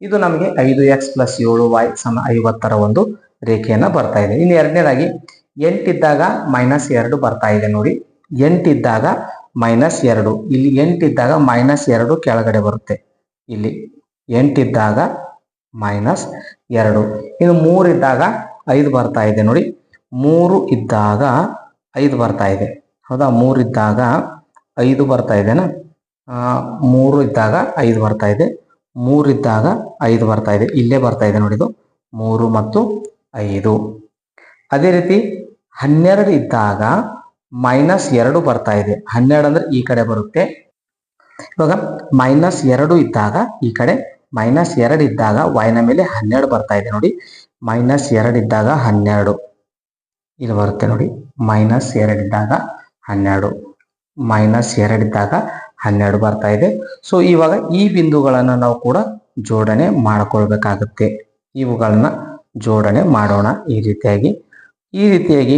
ಇದು ನಮಗೆ ಐದು ಎಕ್ಸ್ ಪ್ಲಸ್ ಏಳು ವೈ ಸಮ ಐವತ್ತರ ಒಂದು ರೇಖೆಯನ್ನ ಬರ್ತಾ ಇದೆ. ಇನ್ನು ಎರಡನೇದಾಗಿ ಎಂಟಿದ್ದಾಗ ಮೈನಸ್ ಎರಡು ಬರ್ತಾ ಇದೆ ನೋಡಿ. ಎಂಟಿದ್ದಾಗ ಮೈನಸ್ ಎರಡು. ಇಲ್ಲಿ ಎಂಟಿದ್ದಾಗ ಮೈನಸ್ ಎರಡು ಕೆಳಗಡೆ ಬರುತ್ತೆ. ಇಲ್ಲಿ ಎಂಟಿದ್ದಾಗ ಮೈನಸ್ ಎರಡು. ಇನ್ನು ಮೂರಿದ್ದಾಗ ಐದು ಬರ್ತಾ ಇದೆ ನೋಡಿ. ಮೂರು ಇದ್ದಾಗ ಐದು ಬರ್ತಾ ಇದೆ. ಹೌದಾ? ಮೂರಿದ್ದಾಗ ಐದು ಬರ್ತಾ ಇದೆನಾ ಮೂರು ಇದ್ದಾಗ ಐದು ಬರ್ತಾ ಇದೆ. ಮೂರಿದ್ದಾಗ ಐದು ಬರ್ತಾ ಇದೆ. ಇಲ್ಲೇ ಬರ್ತಾ ಇದೆ ನೋಡಿದು. ಮೂರು ಮತ್ತು ಐದು. ಅದೇ ರೀತಿ ಹನ್ನೆರಡು ಇದ್ದಾಗ ಮೈನಸ್ ಎರಡು ಬರ್ತಾ ಇದೆ. ಹನ್ನೆರಡು ಅಂದ್ರೆ ಈ ಕಡೆ ಬರುತ್ತೆ. ಇವಾಗ ಮೈನಸ್ ಎರಡು ಇದ್ದಾಗ ಈ ಕಡೆ ಮೈನಸ್ ಎರಡು ಇದ್ದಾಗ ವೈನ ಮೇಲೆ ಹನ್ನೆರಡು ಬರ್ತಾ ಇದೆ ನೋಡಿ. ಮೈನಸ್ ಎರಡು ಇದ್ದಾಗ ಹನ್ನೆರಡು. ಇಲ್ಲಿ ಬರುತ್ತೆ ನೋಡಿ. ಮೈನಸ್ ಎರಡು ಇದ್ದಾಗ ಹನ್ನೆರಡು. ಮೈನಸ್ ಎರಡು ಇದ್ದಾಗ ಹನ್ನೆರಡು ಬರ್ತಾ ಇದೆ. ಸೊ ಇವಾಗ ಈ ಬಿಂದುಗಳನ್ನು ನಾವು ಕೂಡ ಜೋಡಣೆ ಮಾಡ್ಕೊಳ್ಬೇಕಾಗುತ್ತೆ. ಇವುಗಳನ್ನ ಜೋಡಣೆ ಮಾಡೋಣ ಈ ರೀತಿಯಾಗಿ. ಈ ರೀತಿಯಾಗಿ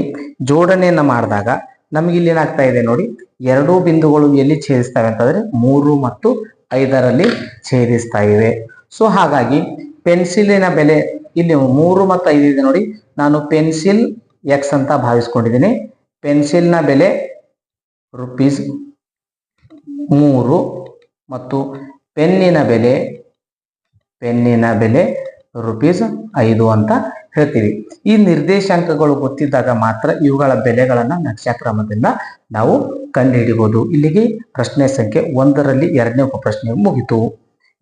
ಜೋಡಣೆಯನ್ನು ಮಾಡಿದಾಗ ನಮ್ಗೆ ಇಲ್ಲಿ ಏನಾಗ್ತಾ ಇದೆ ನೋಡಿ. ಎರಡೂ ಬಿಂದುಗಳು ಎಲ್ಲಿ ಛೇದಿಸ್ತವೆ ಅಂತಂದ್ರೆ ಮೂರು ಮತ್ತು ಐದರಲ್ಲಿ ಛೇದಿಸ್ತಾ ಇವೆ. ಸೊ ಹಾಗಾಗಿ ಪೆನ್ಸಿಲಿನ ಬೆಲೆ ಇಲ್ಲಿ ಮೂರು ಮತ್ತು ಐದು ಇದೆ ನೋಡಿ. ನಾನು ಪೆನ್ಸಿಲ್ ಎಕ್ಸ್ ಅಂತ ಭಾವಿಸ್ಕೊಂಡಿದ್ದೀನಿ. ಪೆನ್ಸಿಲ್ನ ಬೆಲೆ ರುಪೀಸ್ ಮೂರು ಮತ್ತು ಪೆನ್ನಿನ ಬೆಲೆ ಪೆನ್ನಿನ ಬೆಲೆ ರುಪೀಸ್ ಐದು ಅಂತ ಹೇಳ್ತೀವಿ ಈ ನಿರ್ದೇಶಾಂಕಗಳು ಗೊತ್ತಿದ್ದಾಗ ಮಾತ್ರ ಇವುಗಳ ಬೆಲೆಗಳನ್ನ ನಕ್ಷಾಕ್ರಮದಿಂದ ನಾವು ಕಂಡುಹಿಡಿಬಹುದು ಇಲ್ಲಿಗೆ ಪ್ರಶ್ನೆ ಸಂಖ್ಯೆ ಒಂದರಲ್ಲಿ ಎರಡನೇ ಉಪಪ್ರಶ್ನೆ ಮುಗಿತು.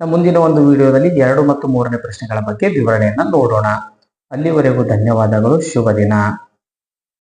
ಮುಂದಿನ ಒಂದು ವಿಡಿಯೋದಲ್ಲಿ ಎರಡು ಮತ್ತು ಮೂರನೇ ಪ್ರಶ್ನೆಗಳ ಬಗ್ಗೆ ವಿವರಣೆಯನ್ನ ನೋಡೋಣ. ಅಲ್ಲಿವರೆಗೂ ಧನ್ಯವಾದಗಳು. ಶುಭ ದಿನ.